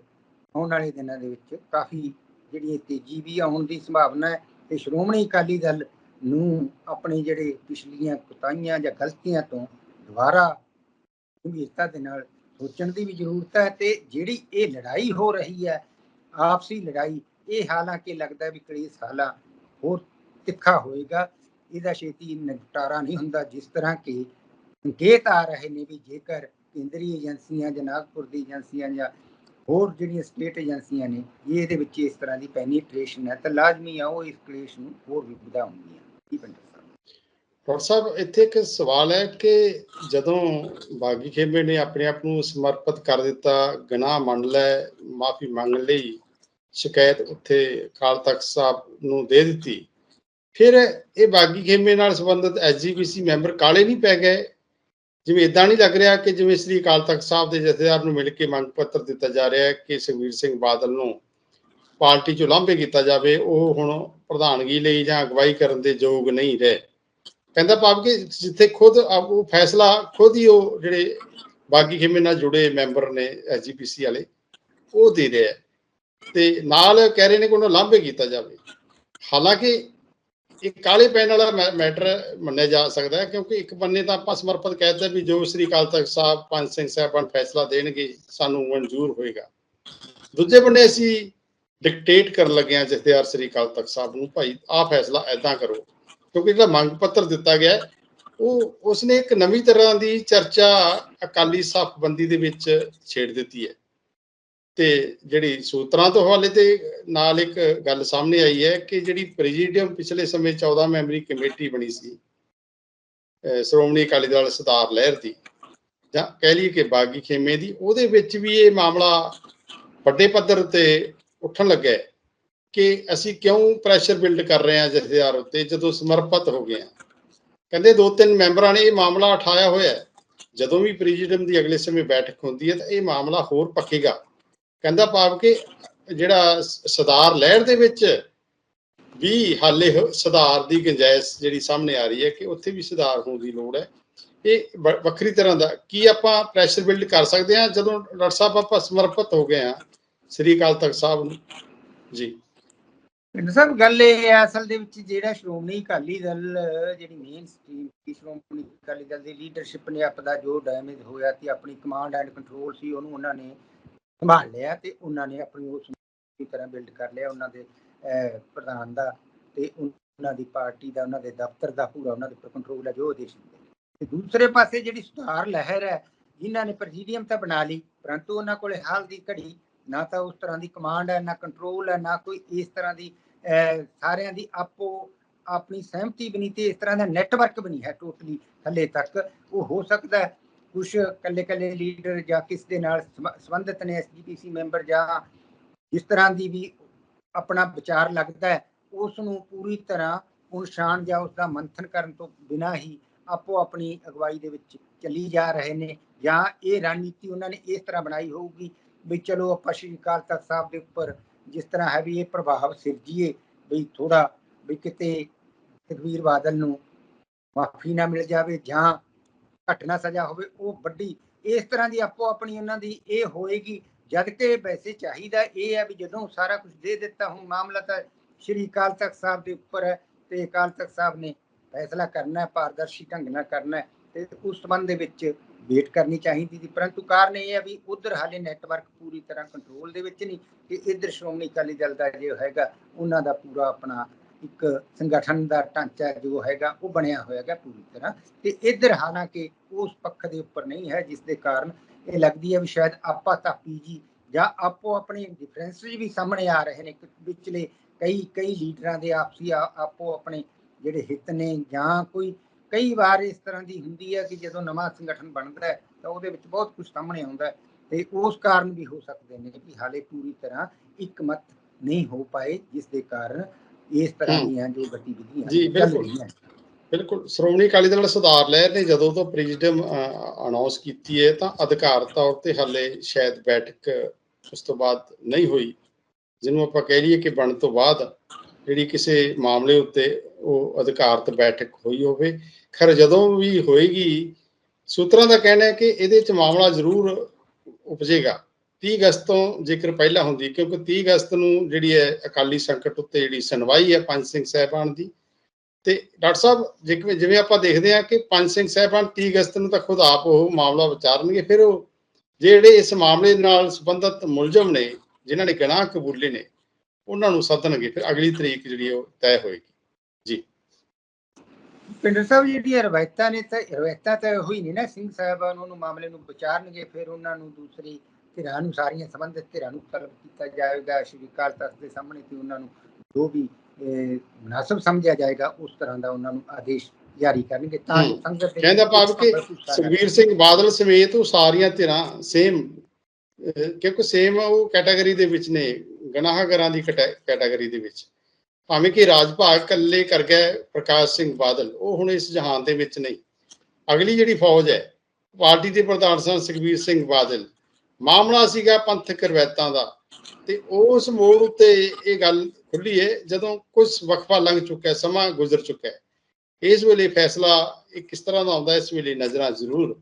ਆਉਣ ਵਾਲੇ ਦਿਨਾਂ ਦੇ ਵਿੱਚ ਕਾਫੀ ਜਿਹੜੀ ਤੇਜ਼ੀ ਵੀ ਆਉਣ ਦੀ ਸੰਭਾਵਨਾ ਹੈ, ਤੇ ਸ਼੍ਰੋਮਣੀ ਅਕਾਲੀ ਦਲ ਨੂੰ ਆਪਣੇ ਜਿਹੜੇ ਪਿਛਲੀਆਂ ਕੁਤਾਈਆਂ ਜਾਂ ਗਲਤੀਆਂ ਤੋਂ ਦੁਬਾਰਾ ਗੰਭੀਰਤਾ ਦੇ ਨਾਲ ਸੋਚਣ ਦੀ ਵੀ ਜ਼ਰੂਰਤ ਹੈ ਤੇ ਜਿਹੜੀ ਇਹ ਲੜਾਈ ਹੋ ਰਹੀ ਹੈ, ਆਪਸੀ ਲੜਾਈ, ਇਹ ਹਾਲਾਂਕਿ ਲੱਗਦਾ ਵੀ ਕਈ ਸਾਲਾਂ ਹੋਰ ਤਿੱਖਾ ਹੋਏਗਾ। ਇਹਦਾ ਛੇਤੀ ਨਿਪਟਾਰਾ ਨਹੀਂ ਹੁੰਦਾ, ਜਿਸ ਤਰ੍ਹਾਂ ਕਿ ਸੰਕੇਤ ਆ ਰਹੇ ਨੇ ਵੀ ਜੇਕਰ ਕੇਂਦਰੀ ਏਜੰਸੀਆਂ ਜਨਾਗਪੁਰ ਦੀ ਏਜੰਸੀਆਂ ਜਾਂ ਹੋਰ ਜਿਹੜੀਆਂ ਸਟੇਟ ਏਜੰਸੀਆਂ ਨੇ ਜੇ ਇਹਦੇ ਵਿੱਚ ਇਸ ਤਰ੍ਹਾਂ ਦੀ ਪੈਨੀਟ੍ਰੇਸ਼ਨ ਹੈ, ਤਾਂ ਲਾਜ਼ਮੀ ਆ ਉਹ ਇਸ ਕਲੇਸ਼ ਨੂੰ ਹੋਰ ਵੀ ਵਧਾਉਣਗੀਆਂ ਕੀ ਬੰਦਾ ਡਾਕਟਰ ਸਾਹਿਬ ਇੱਥੇ ਇੱਕ ਸਵਾਲ ਹੈ ਕਿ ਜਦੋਂ ਬਾਗੀ ਖੇਮੇ ਨੇ ਆਪਣੇ ਆਪ ਨੂੰ ਸਮਰਪਿਤ ਕਰ ਦਿੱਤਾ, ਗੁਨਾਹ ਮੰਨ ਲੈ, ਮਾਫੀ ਮੰਗ ਲਈ, ਸ਼ਿਕਾਇਤ ਉੱਥੇ ਅਕਾਲ ਤਖਤ ਸਾਹਿਬ ਨੂੰ ਦੇ ਦਿੱਤੀ, ਫਿਰ ਇਹ ਬਾਗੀ ਖੇਮੇ ਨਾਲ ਸੰਬੰਧਿਤ ਐਸਜੀਪੀਸੀ ਮੈਂਬਰ ਕਾਲੇ ਨਹੀਂ ਪੈ ਗਏ? ਜਿਵੇਂ ਇਦਾਂ ਨਹੀਂ ਲੱਗ ਰਿਹਾ ਕਿ ਜਿਵੇਂ ਸ੍ਰੀ ਅਕਾਲ ਤਖਤ ਸਾਹਿਬ ਦੇ ਜਥੇਦਾਰ ਨੂੰ ਮਿਲ ਕੇ ਮੰਗ ਪੱਤਰ ਦਿੱਤਾ ਜਾ ਰਿਹਾ ਹੈ ਕਿ ਸੁਖਬੀਰ ਸਿੰਘ ਬਾਦਲ ਨੂੰ ਪਾਰਟੀ ਚੋਂ ਲਾਂਭੇ ਕੀਤਾ ਜਾਵੇ, ਉਹ ਹੁਣ ਪ੍ਰਧਾਨਗੀ ਲਈ ਜਾਂ ਅਗਵਾਈ ਕਰਨ ਦੇ ਯੋਗ ਨਹੀਂ ਰਹੇ। ਕਹਿੰਦਾ ਭਾਵ ਕਿ ਜਿੱਥੇ ਖੁਦ ਉਹ ਫੈਸਲਾ, ਖੁਦ ਹੀ ਉਹ ਜਿਹੜੇ ਬਾਗੀ ਖੇਮੇ ਨਾਲ ਜੁੜੇ ਮੈਂਬਰ ਨੇ ਐਸਜੀਪੀਸੀ ਵਾਲੇ, ਉਹ ਦੇ ਰਹੇ ਹੈ ਤੇ ਨਾਲ ਕਹਿ ਰਹੇ ਨੇ ਕਿ ਉਹਨੂੰ ਲਾਂਭੇ ਕੀਤਾ ਜਾਵੇ। ਹਾਲਾਂਕਿ ਇਹ ਕਾਲੇ ਪੈਨ ਵਾਲਾ ਮੈ- ਮੈਟਰ ਮੰਨਿਆ ਜਾ ਸਕਦਾ ਹੈ, ਕਿਉਂਕਿ ਇੱਕ ਬੰਨੇ ਤਾਂ ਆਪਾਂ ਸਮਰਪਿਤ ਕਹਿੰਦੇ ਵੀ ਜੋ ਸ੍ਰੀ ਅਕਾਲ ਤਖਤ ਸਾਹਿਬ, ਪੰਜ ਸਿੰਘ ਸਾਹਿਬਾਨ ਫੈਸਲਾ ਦੇਣਗੇ, ਸਾਨੂੰ ਮਨਜ਼ੂਰ ਹੋਏਗਾ। ਦੂਜੇ ਬੰਨੇ ਅਸੀਂ ਡਿਕਟੇਟ ਕਰਨ ਲੱਗਿਆ ਜਥੇਦਾਰ ਸ੍ਰੀ ਅਕਾਲ ਤਖਤ ਸਾਹਿਬ ਨੂੰ, ਭਾਈ, ਆਹ ਫੈਸਲਾ ਐਦਾਂ ਕਰੋ। ਕਿਉਂਕਿ ਜਿਹੜਾ ਮੰਗ ਪੱਤਰ ਦਿੱਤਾ ਗਿਆ ਉਹ ਉਸਨੇ ਇੱਕ ਨਵੀਂ ਤਰ੍ਹਾਂ ਦੀ ਚਰਚਾ ਅਕਾਲੀ ਸਫਬੰਦੀ ਦੇ ਵਿੱਚ ਛੇੜ ਦਿੱਤੀ ਹੈ। ਤੇ ਜਿਹੜੀ ਸੂਤਰਾਂ ਤੋਂ ਹਵਾਲੇ ਤੇ ਨਾਲ ਇੱਕ ਗੱਲ ਸਾਹਮਣੇ ਆਈ ਹੈ ਕਿ ਜਿਹੜੀ ਪ੍ਰੈਜ਼ੀਡੀਅਮ ਪਿਛਲੇ ਸਮੇਂ 14 ਮੈਂਬਰੀ ਕਮੇਟੀ ਬਣੀ ਸੀ ਸ਼੍ਰੋਮਣੀ ਅਕਾਲੀ ਦਲ ਸਤਾਰ ਲਹਿਰ ਦੀ, ਜਾਂ ਕਹਿ ਲਈਏ ਕਿ ਬਾਗੀ ਖੇਮੇ ਦੀ, ਉਹਦੇ ਵਿੱਚ ਵੀ ਇਹ ਮਾਮਲਾ ਵੱਡੇ ਪੱਧਰ ਤੇ ਉੱਠਣ ਲੱਗਾ ਕਿ ਅਸੀਂ ਕਿਉਂ ਪ੍ਰੈਸ਼ਰ ਬਿਲਡ ਕਰ ਰਹੇ ਹਾਂ ਜਥੇਦਾਰ ਉੱਤੇ ਜਦੋਂ ਸਮਰਪਿਤ ਹੋ ਗਏ ਹਾਂ। ਕਹਿੰਦੇ ਦੋ ਤਿੰਨ ਮੈਂਬਰਾਂ ਨੇ ਇਹ ਮਾਮਲਾ ਉਠਾਇਆ ਹੋਇਆ ਹੈ। ਜਦੋਂ ਵੀ ਪ੍ਰੈਜ਼ੀਡੈਂਟ ਦੀ ਅਗਲੇ ਸਮੇਂ ਬੈਠਕ ਹੁੰਦੀ ਹੈ ਤਾਂ ਇਹ ਮਾਮਲਾ ਹੋਰ ਪੱਕੇਗਾ। ਕਹਿੰਦਾ ਭਾਵ ਕਿ ਜਿਹੜਾ ਸ- ਲਹਿਰ ਦੇ ਵਿੱਚ ਵੀ ਹਾਲੇ ਹ- ਸੁਧਾਰ ਦੀ ਗੁੰਜਾਇਸ਼ ਜਿਹੜੀ ਸਾਹਮਣੇ ਆ ਰਹੀ ਹੈ ਕਿ ਉੱਥੇ ਵੀ ਸੁਧਾਰ ਹੋਣ ਦੀ ਲੋੜ ਹੈ। ਇਹ ਵ- ਵੱਖਰੀ ਤਰ੍ਹਾਂ ਦਾ ਕੀ ਆਪਾਂ ਪ੍ਰੈਸ਼ਰ ਬਿਲਡ ਕਰ ਸਕਦੇ ਹਾਂ? ਜਦੋਂ ਡਾਕਟਰ ਸਾਹਿਬ ਆਪਾਂ ਸਮਰਪਿਤ ਹੋ ਗਏ ਹਾਂ ਸ੍ਰੀ ਅਕਾਲ ਤਖਤ ਸਾਹਿਬ ਜੀ। ਪਿੰਡ ਸਾਹਿਬ, ਗੱਲ ਇਹ ਹੈ, ਅਸਲ ਦੇ ਵਿੱਚ ਜਿਹੜਾ ਸ਼੍ਰੋਮਣੀ ਅਕਾਲੀ ਦਲ, ਜਿਹੜੀ ਮੇਨ ਸਟ੍ਰੀਮ ਸੀ, ਸ਼੍ਰੋਮਣੀ ਅਕਾਲੀ ਦਲ ਦੀ ਲੀਡਰਸ਼ਿਪ ਨੇ ਆਪਦਾ ਜੋ ਡੈਮੇਜ ਹੋਇਆ ਤੇ ਆਪਣੀ ਕਮਾਂਡ ਐਂਡ ਕੰਟਰੋਲ ਸੀ, ਉਹਨੂੰ ਉਹਨਾਂ ਨੇ ਸੰਭਾਲ ਲਿਆ ਤੇ ਉਹਨਾਂ ਨੇ ਆਪਣੀ ਉਸ ਦੀ ਤਰ੍ਹਾਂ ਬਿਲਡ ਕਰ ਲਿਆ, ਉਹਨਾਂ ਦੇ ਪ੍ਰਧਾਨ ਦਾ ਤੇ ਉਹਨਾਂ ਦੀ ਪਾਰਟੀ ਦਾ, ਉਹਨਾਂ ਦੇ ਦਫ਼ਤਰ ਦਾ ਪੂਰਾ ਉਹਨਾਂ ਦੇ ਉੱਪਰ ਕੰਟਰੋਲ ਹੈ, ਜੋ ਆਦੇਸ਼ ਦਿੰਦੇ ਤੇ ਦੂਸਰੇ ਪਾਸੇ ਜਿਹੜੀ ਸੁਧਾਰ ਲਹਿਰ ਹੈ, ਜਿਨ੍ਹਾਂ ਨੇ ਪ੍ਰੈਜ਼ੀਡੀਅਮ ਤਾਂ ਬਣਾ ਲਈ, ਪਰੰਤੂ ਉਹਨਾਂ ਕੋਲੇ ਹਾਲ ਦੀ ਘੜੀ ਨਾ ਤਾਂ ਉਸ ਤਰ੍ਹਾਂ ਦੀ ਕਮਾਂਡ ਹੈ, ਨਾ ਕੰਟਰੋਲ ਹੈ, ਨਾ ਕੋਈ ਇਸ ਤਰ੍ਹਾਂ ਦੀ ਸਾਰਿਆਂ ਦੀ ਆਪੋ, ਆਪਣੀ ਸਹਿਮਤੀ ਬਣੀ ਤੇ ਇਸ ਤਰ੍ਹਾਂ ਦਾ ਨੈਟਵਰਕ ਬਣੀ ਹੈ ਟੋਟਲੀ ਥੱਲੇ ਤੱਕ। ਉਹ ਹੋ ਸਕਦਾ ਹੈ ਕੁਝ ਕੱਲੇ ਕੱਲੇ ਲੀਡਰ ਜਾਂ ਕਿਸ ਦੇ ਨਾਲ ਸੰਬੰਧਿਤ ਨੇ ਐਸਜੀਪੀਸੀ ਮੈਂਬਰ ਜਾਂ ਜਿਸ ਤਰ੍ਹਾਂ ਦੀ ਵੀ ਆਪਣਾ ਵਿਚਾਰ ਲੱਗਦਾ ਹੈ ਉਸ ਨੂੰ ਪੂਰੀ ਤਰ੍ਹਾਂ ਉਨਸ਼ਾਨ ਜਾਂ ਉਸ ਦਾ ਮੰਥਨ ਕਰਨ ਤੋਂ ਬਿਨਾਂ ਹੀ ਆਪੋ ਆਪਣੀ ਅਗਵਾਈ ਦੇ ਵਿੱਚ ਚੱਲੀ ਜਾ ਰਹੇ ਨੇ ਜਾਂ ਇਹ ਰਣਨੀਤੀ ਉਹਨਾਂ ਨੇ ਇਸ ਤਰ੍ਹਾਂ ਬਣਾਈ ਹੋਊਗੀ ਵੀ ਚਲੋ ਆਪਾਂ ਸ਼੍ਰੀ ਅਕਾਲ ਤਖਤ ਸਾਹਿਬ ਦੇ ਉੱਪਰ ਜਿਸ ਤਰ੍ਹਾਂ ਹੈ ਵੀ ਇਹ ਪ੍ਰਭਾਵ ਸਿਰਜੀਏ ਵੀ ਥੋੜਾ ਵੀ ਕਿਤੇ ਤਕਵੀਰ ਬਾਦਲ ਨੂੰ ਮਾਫੀ ਨਾ ਮਿਲ ਜਾਵੇ ਜਾਂ ਘੱਟ ਨਾ ਸਜ਼ਾ ਹੋਵੇ, ਉਹ ਵੱਡੀ ਇਸ ਤਰ੍ਹਾਂ ਦੀ ਆਪੋ ਆਪਣੀ ਉਹਨਾਂ ਦੀ ਇਹ ਹੋਏਗੀ। ਜਦ ਕਿ ਵੈਸੇ ਚਾਹੀਦਾ ਇਹ ਹੈ ਵੀ ਜਦੋਂ ਸਾਰਾ ਕੁਝ ਦੇ ਦਿੱਤਾ ਹੁਣ ਮਾਮਲਾ ਤਾਂ ਸ਼੍ਰੀ ਅਕਾਲ ਤਖਤ ਸਾਹਿਬ ਦੇ ਉੱਪਰ ਹੈ ਤੇ ਅਕਾਲ ਤਖਤ ਸਾਹਿਬ ਨੇ ਫੈਸਲਾ ਕਰਨਾ ਹੈ, ਪਾਰਦਰਸ਼ੀ ਢੰਗ ਨਾਲ ਕਰਨਾ ਹੈ ਤੇ ਉਸ ਸੰਬੰਧ ਦੇ ਵਿੱਚ ਵੇਟ ਕਰਨੀ ਚਾਹੀਦੀ ਸੀ, ਪਰੰਤੂ ਕਾਰਨ ਇਹ ਹੈ ਵੀ ਉਧਰ ਹਾਲੇ ਨੈਟਵਰਕ ਪੂਰੀ ਤਰ੍ਹਾਂ ਕੰਟਰੋਲ ਦੇ ਵਿੱਚ ਨਹੀਂ ਤੇ ਇੱਧਰ ਸ਼੍ਰੋਮਣੀ ਅਕਾਲੀ ਦਲ ਦਾ ਜੋ ਹੈਗਾ, ਉਹਨਾਂ ਦਾ ਪੂਰਾ ਆਪਣਾ ਇੱਕ ਸੰਗਠਨ ਦਾ ਢਾਂਚਾ ਜੋ ਹੈਗਾ, ਉਹ ਬਣਿਆ ਹੋਇਆ ਹੈਗਾ ਪੂਰੀ ਤਰ੍ਹਾਂ ਤੇ ਇੱਧਰ ਹਾਲਾਂਕਿ ਉਸ ਪੱਖ ਦੇ ਉੱਪਰ ਨਹੀਂ ਹੈ, ਜਿਸ ਦੇ ਕਾਰਨ ਇਹ ਲੱਗਦੀ ਹੈ ਵੀ ਸ਼ਾਇਦ ਆਪਾ ਤਾਪੀ ਜੀ ਜਾਂ ਆਪੋ ਆਪਣੇ ਡਿਫਰੈਂਸਸ ਵੀ ਸਾਹਮਣੇ ਆ ਰਹੇ ਨੇ ਵਿਚਲੇ ਕਈ ਕਈ ਲੀਡਰਾਂ ਦੇ ਆਪਸੀ ਆਪੋ ਆਪਣੇ ਜਿਹੜੇ ਹਿੱਤ ਨੇ ਜਾਂ ਕੋਈ ਕਈ ਵਾਰ ਇਸ ਤਰ੍ਹਾਂ ਦੀ ਹੁੰਦੀ ਹੈ ਕਿ ਜਦੋਂ ਨਵਾਂ ਸੰਗਠਨ ਬਣਦਾ ਹੈ ਤਾਂ ਉਹਦੇ ਵਿੱਚ ਬਹੁਤ ਕੁਝ ਸਾਹਮਣੇ ਆਉਂਦਾ ਹੈ ਤੇ ਉਸ ਕਾਰਨ ਵੀ ਹੋ ਸਕਦੇ ਨੇ ਕਿ ਹਾਲੇ ਪੂਰੀ ਤਰ੍ਹਾਂ ਇੱਕ ਮਤ ਨਹੀਂ ਹੋ ਪਾਏ ਜਿਸ ਦੇ ਕਾਰਨ ਇਸ ਤਰ੍ਹਾਂ। ਦੀਆਂ ਜੋ ਗਤੀਵਿਧੀਆਂ ਜੀ, ਬਿਲਕੁਲ। ਬਿਲਕੁਲ ਸ਼੍ਰੋਮਣੀ ਅਕਾਲੀ ਦਲ ਸੁਧਾਰ ਲਹਿਰ ਨੇ ਜਦੋਂ ਤੋਂ ਪ੍ਰੈਜ਼ੀਡੈਂਟ ਅਨਾਉਂਸ ਕੀਤੀ ਹੈ ਤਾਂ ਅਧਿਕਾਰ ਤੌਰ ਤੇ ਹਾਲੇ ਸ਼ਾਇਦ ਬੈਠਕ ਉਸ ਤੋਂ ਬਾਅਦ ਨਹੀਂ ਹੋਈ ਜਿਹਨੂੰ ਆਪਾਂ ਕਹਿ ਲਈਏ ਕਿ ਬਣ ਤੋਂ ਬਾਅਦ ਜਿਹੜੀ ਕਿਸੇ ਮਾਮਲੇ ਉੱਤੇ ਉਹ ਅਧਿਕਾਰਤ ਬੈਠਕ ਹੋਈ ਹੋਵੇ। ਖੈਰ, ਜਦੋਂ ਵੀ ਹੋਏਗੀ, ਸੂਤਰਾਂ ਦਾ ਕਹਿਣਾ ਹੈ ਕਿ ਇਹਦੇ ਚ ਮਾਮਲਾ ਜ਼ਰੂਰ ਉਪਜੇਗਾ। 30 ਅਗਸਤ ਤੋਂ ਜੇਕਰ ਪਹਿਲਾਂ ਹੁੰਦੀ, ਕਿਉਂਕਿ 30 ਅਗਸਤ ਨੂੰ ਜਿਹੜੀ ਹੈ ਅਕਾਲੀ ਸੰਕਟ ਉੱਤੇ ਜਿਹੜੀ ਸੁਣਵਾਈ ਹੈ ਪੰਜ ਸਿੰਘ ਸਾਹਿਬਾਨ ਦੀ। ਤੇ ਡਾਕਟਰ ਸਾਹਿਬ, ਜਿਵੇਂ ਜਿਵੇਂ ਆਪਾਂ ਦੇਖਦੇ ਹਾਂ ਕਿ ਪੰਜ ਸਿੰਘ ਸਾਹਿਬਾਨ 30 ਅਗਸਤ ਨੂੰ ਤਾਂ ਖੁਦ ਆਪ ਉਹ ਮਾਮਲਾ ਵਿਚਾਰਨਗੇ, ਫਿਰ ਉਹ ਜਿਹੜੇ ਇਸ ਮਾਮਲੇ ਨਾਲ ਸੰਬੰਧਿਤ ਮੁਲਜ਼ਮ ਨੇ, ਜਿਨ੍ਹਾਂ ਨੇ ਗੁਨਾਹ ਕਬੂਲੇ ਨੇ, ਉਹਨਾਂ ਨੂੰ ਸੱਦਣਗੇ, ਫਿਰ ਅਗਲੀ ਤਰੀਕ ਜਿਹੜੀ ਉਹ ਤੈਅ ਹੋਏਗੀ। ਪਿੰਡਰ ਸਾਹਿਬ ਜਿਹੜੀਆਂ ਰਵਾਇਤਾਂ ਨੇ ਤਾਂ ਰਵਾਇਤਾਂ ਤਾਂ ਹੋਈ ਨਹੀਂ ਨਾ ਸਿੰਘ ਸਾਹਿਬਾਨ ਉਹਨੂੰ ਮਾਮਲੇ ਨੂੰ ਵਿਚਾਰਨਗੇ ਫਿਰ ਉਹਨਾਂ ਨੂੰ ਦੂਸਰੀ ਧਿਰਾਂ ਨੂੰ ਸਾਰੀਆਂ ਸੰਬੰਧਿਤ ਧਿਰਾਂ ਨੂੰ ਤਲਬ ਕੀਤਾ ਜਾਏਗਾ ਸ਼੍ਰੀ ਅਕਾਲ ਤਖਤ ਦੇ ਸਾਹਮਣੇ ਤੇ ਉਹਨਾਂ ਨੂੰ ਜੋ ਵੀ ਮੁਨਾਸਬ ਸਮਝਿਆ ਜਾਏਗਾ ਉਸ ਤਰ੍ਹਾਂ ਦਾ ਉਹਨਾਂ ਨੂੰ ਆਦੇਸ਼ ਜਾਰੀ ਕਰਨਗੇ ਤਾਂ ਜੋ ਸੰਗਤ ਦੇ ਕਹਿੰਦਾ ਭਾਵ ਕਿ ਸੁਖਬੀਰ ਸਿੰਘ ਬਾਦਲ ਸਮੇਤ ਉਹ ਸਾਰੀਆਂ ਧਿਰਾਂ ਸੇਮ ਕਿਉਂਕਿ ਸੇਮ ਉਹ ਕੈਟਾਗਰੀ ਦੇ ਵਿੱਚ ਨੇ ਗੁਨਾਹਗਾਰਾਂ ਦੀ ਕੈਟਾਗਰੀ ਦੇ ਵਿੱਚ। ਭਾਵੇਂ ਕਿ ਰਾਜ ਭਾਗ ਇਕੱਲੇ ਕਰ ਗਏ ਪ੍ਰਕਾਸ਼ ਸਿੰਘ ਬਾਦਲ, ਉਹ ਹੁਣ ਇਸ ਜਹਾਨ ਦੇ ਵਿੱਚ ਨਹੀਂ। ਅਗਲੀ ਜਿਹੜੀ ਫੌਜ ਹੈ, ਪਾਰਟੀ ਦੇ ਪ੍ਰਧਾਨ ਸਨ ਸੁਖਬੀਰ ਸਿੰਘ ਬਾਦਲ। ਮਾਮਲਾ ਸੀਗਾ ਪੰਥਕ ਰਵਾਇਤਾਂ ਦਾ। ਤੇ ਉਸ ਮੋੜ ਉੱਤੇ ਇਹ ਗੱਲ ਖੁੱਲੀ ਹੈ, ਜਦੋਂ ਕੁਝ ਵਕਫਾ ਲੰਘ ਚੁੱਕਾ ਹੈ ਸਮਾਂ ਗੁਜ਼ਰ ਚੁੱਕਾ ਹੈ। ਇਸ ਵੇਲੇ ਫੈਸਲਾ ਇਹ ਕਿਸ ਤਰ੍ਹਾਂ ਦਾ ਆਉਂਦਾ ਇਸ ਵੇਲੇ ਨਜ਼ਰਾਂ ਜ਼ਰੂਰ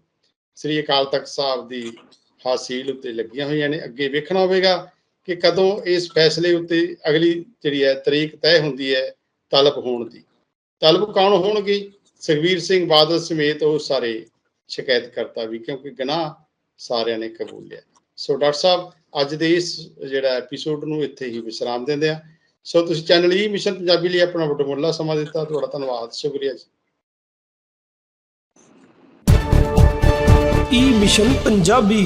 ਸ੍ਰੀ ਅਕਾਲ ਤਖਤ ਸਾਹਿਬ ਦੀ ਹਾਸੀਲ ਉੱਤੇ ਲੱਗੀਆਂ ਹੋਈਆਂ ਨੇ। ਅੱਗੇ ਵੇਖਣਾ ਹੋਵੇਗਾ। ਕਿ ਕਦੋਂ ਇਸ ਫੈਸਲੇ ਉੱਤੇ ਅਗਲੀ ਜਿਹੜੀ ਹੈ ਤਰੀਕ ਤੈਅ ਹੁੰਦੀ ਹੈ ਤਲਬ ਹੋਣ ਦੀ। ਤਲਬ ਕੌਣ ਹੋਣਗੇ? ਸੁਖਬੀਰ ਸਿੰਘ ਬਾਦਲ ਸਮੇਤ ਉਹ ਸਾਰੇ ਸ਼ਿਕਾਇਤਕਰਤਾ ਵੀ, ਕਿਉਂਕਿ ਗੁਨਾਹ ਸਾਰਿਆਂ ਨੇ ਕਬੂਲਿਆ ਸੋ ਡਾਕਟਰ ਸਾਹਿਬ, ਅੱਜ ਦੇ ਇਸ ਜਿਹੜਾ ਐਪੀਸੋਡ ਨੂੰ ਇੱਥੇ ਹੀ ਵਿਸਰਾਮ ਦਿੰਦੇ ਆ ਸੋ ਤੁਸੀਂ ਚੈਨਲ ਈ ਮਿਸ਼ਨ ਪੰਜਾਬੀ ਲਈ ਆਪਣਾ ਵੱਡਾ ਸਮਾਂ ਦਿੱਤਾ। ਤੁਹਾਡਾ ਧੰਨਵਾਦ। ਸ਼ੁਕਰੀਆ ਜੀ। e E mission Punjabi.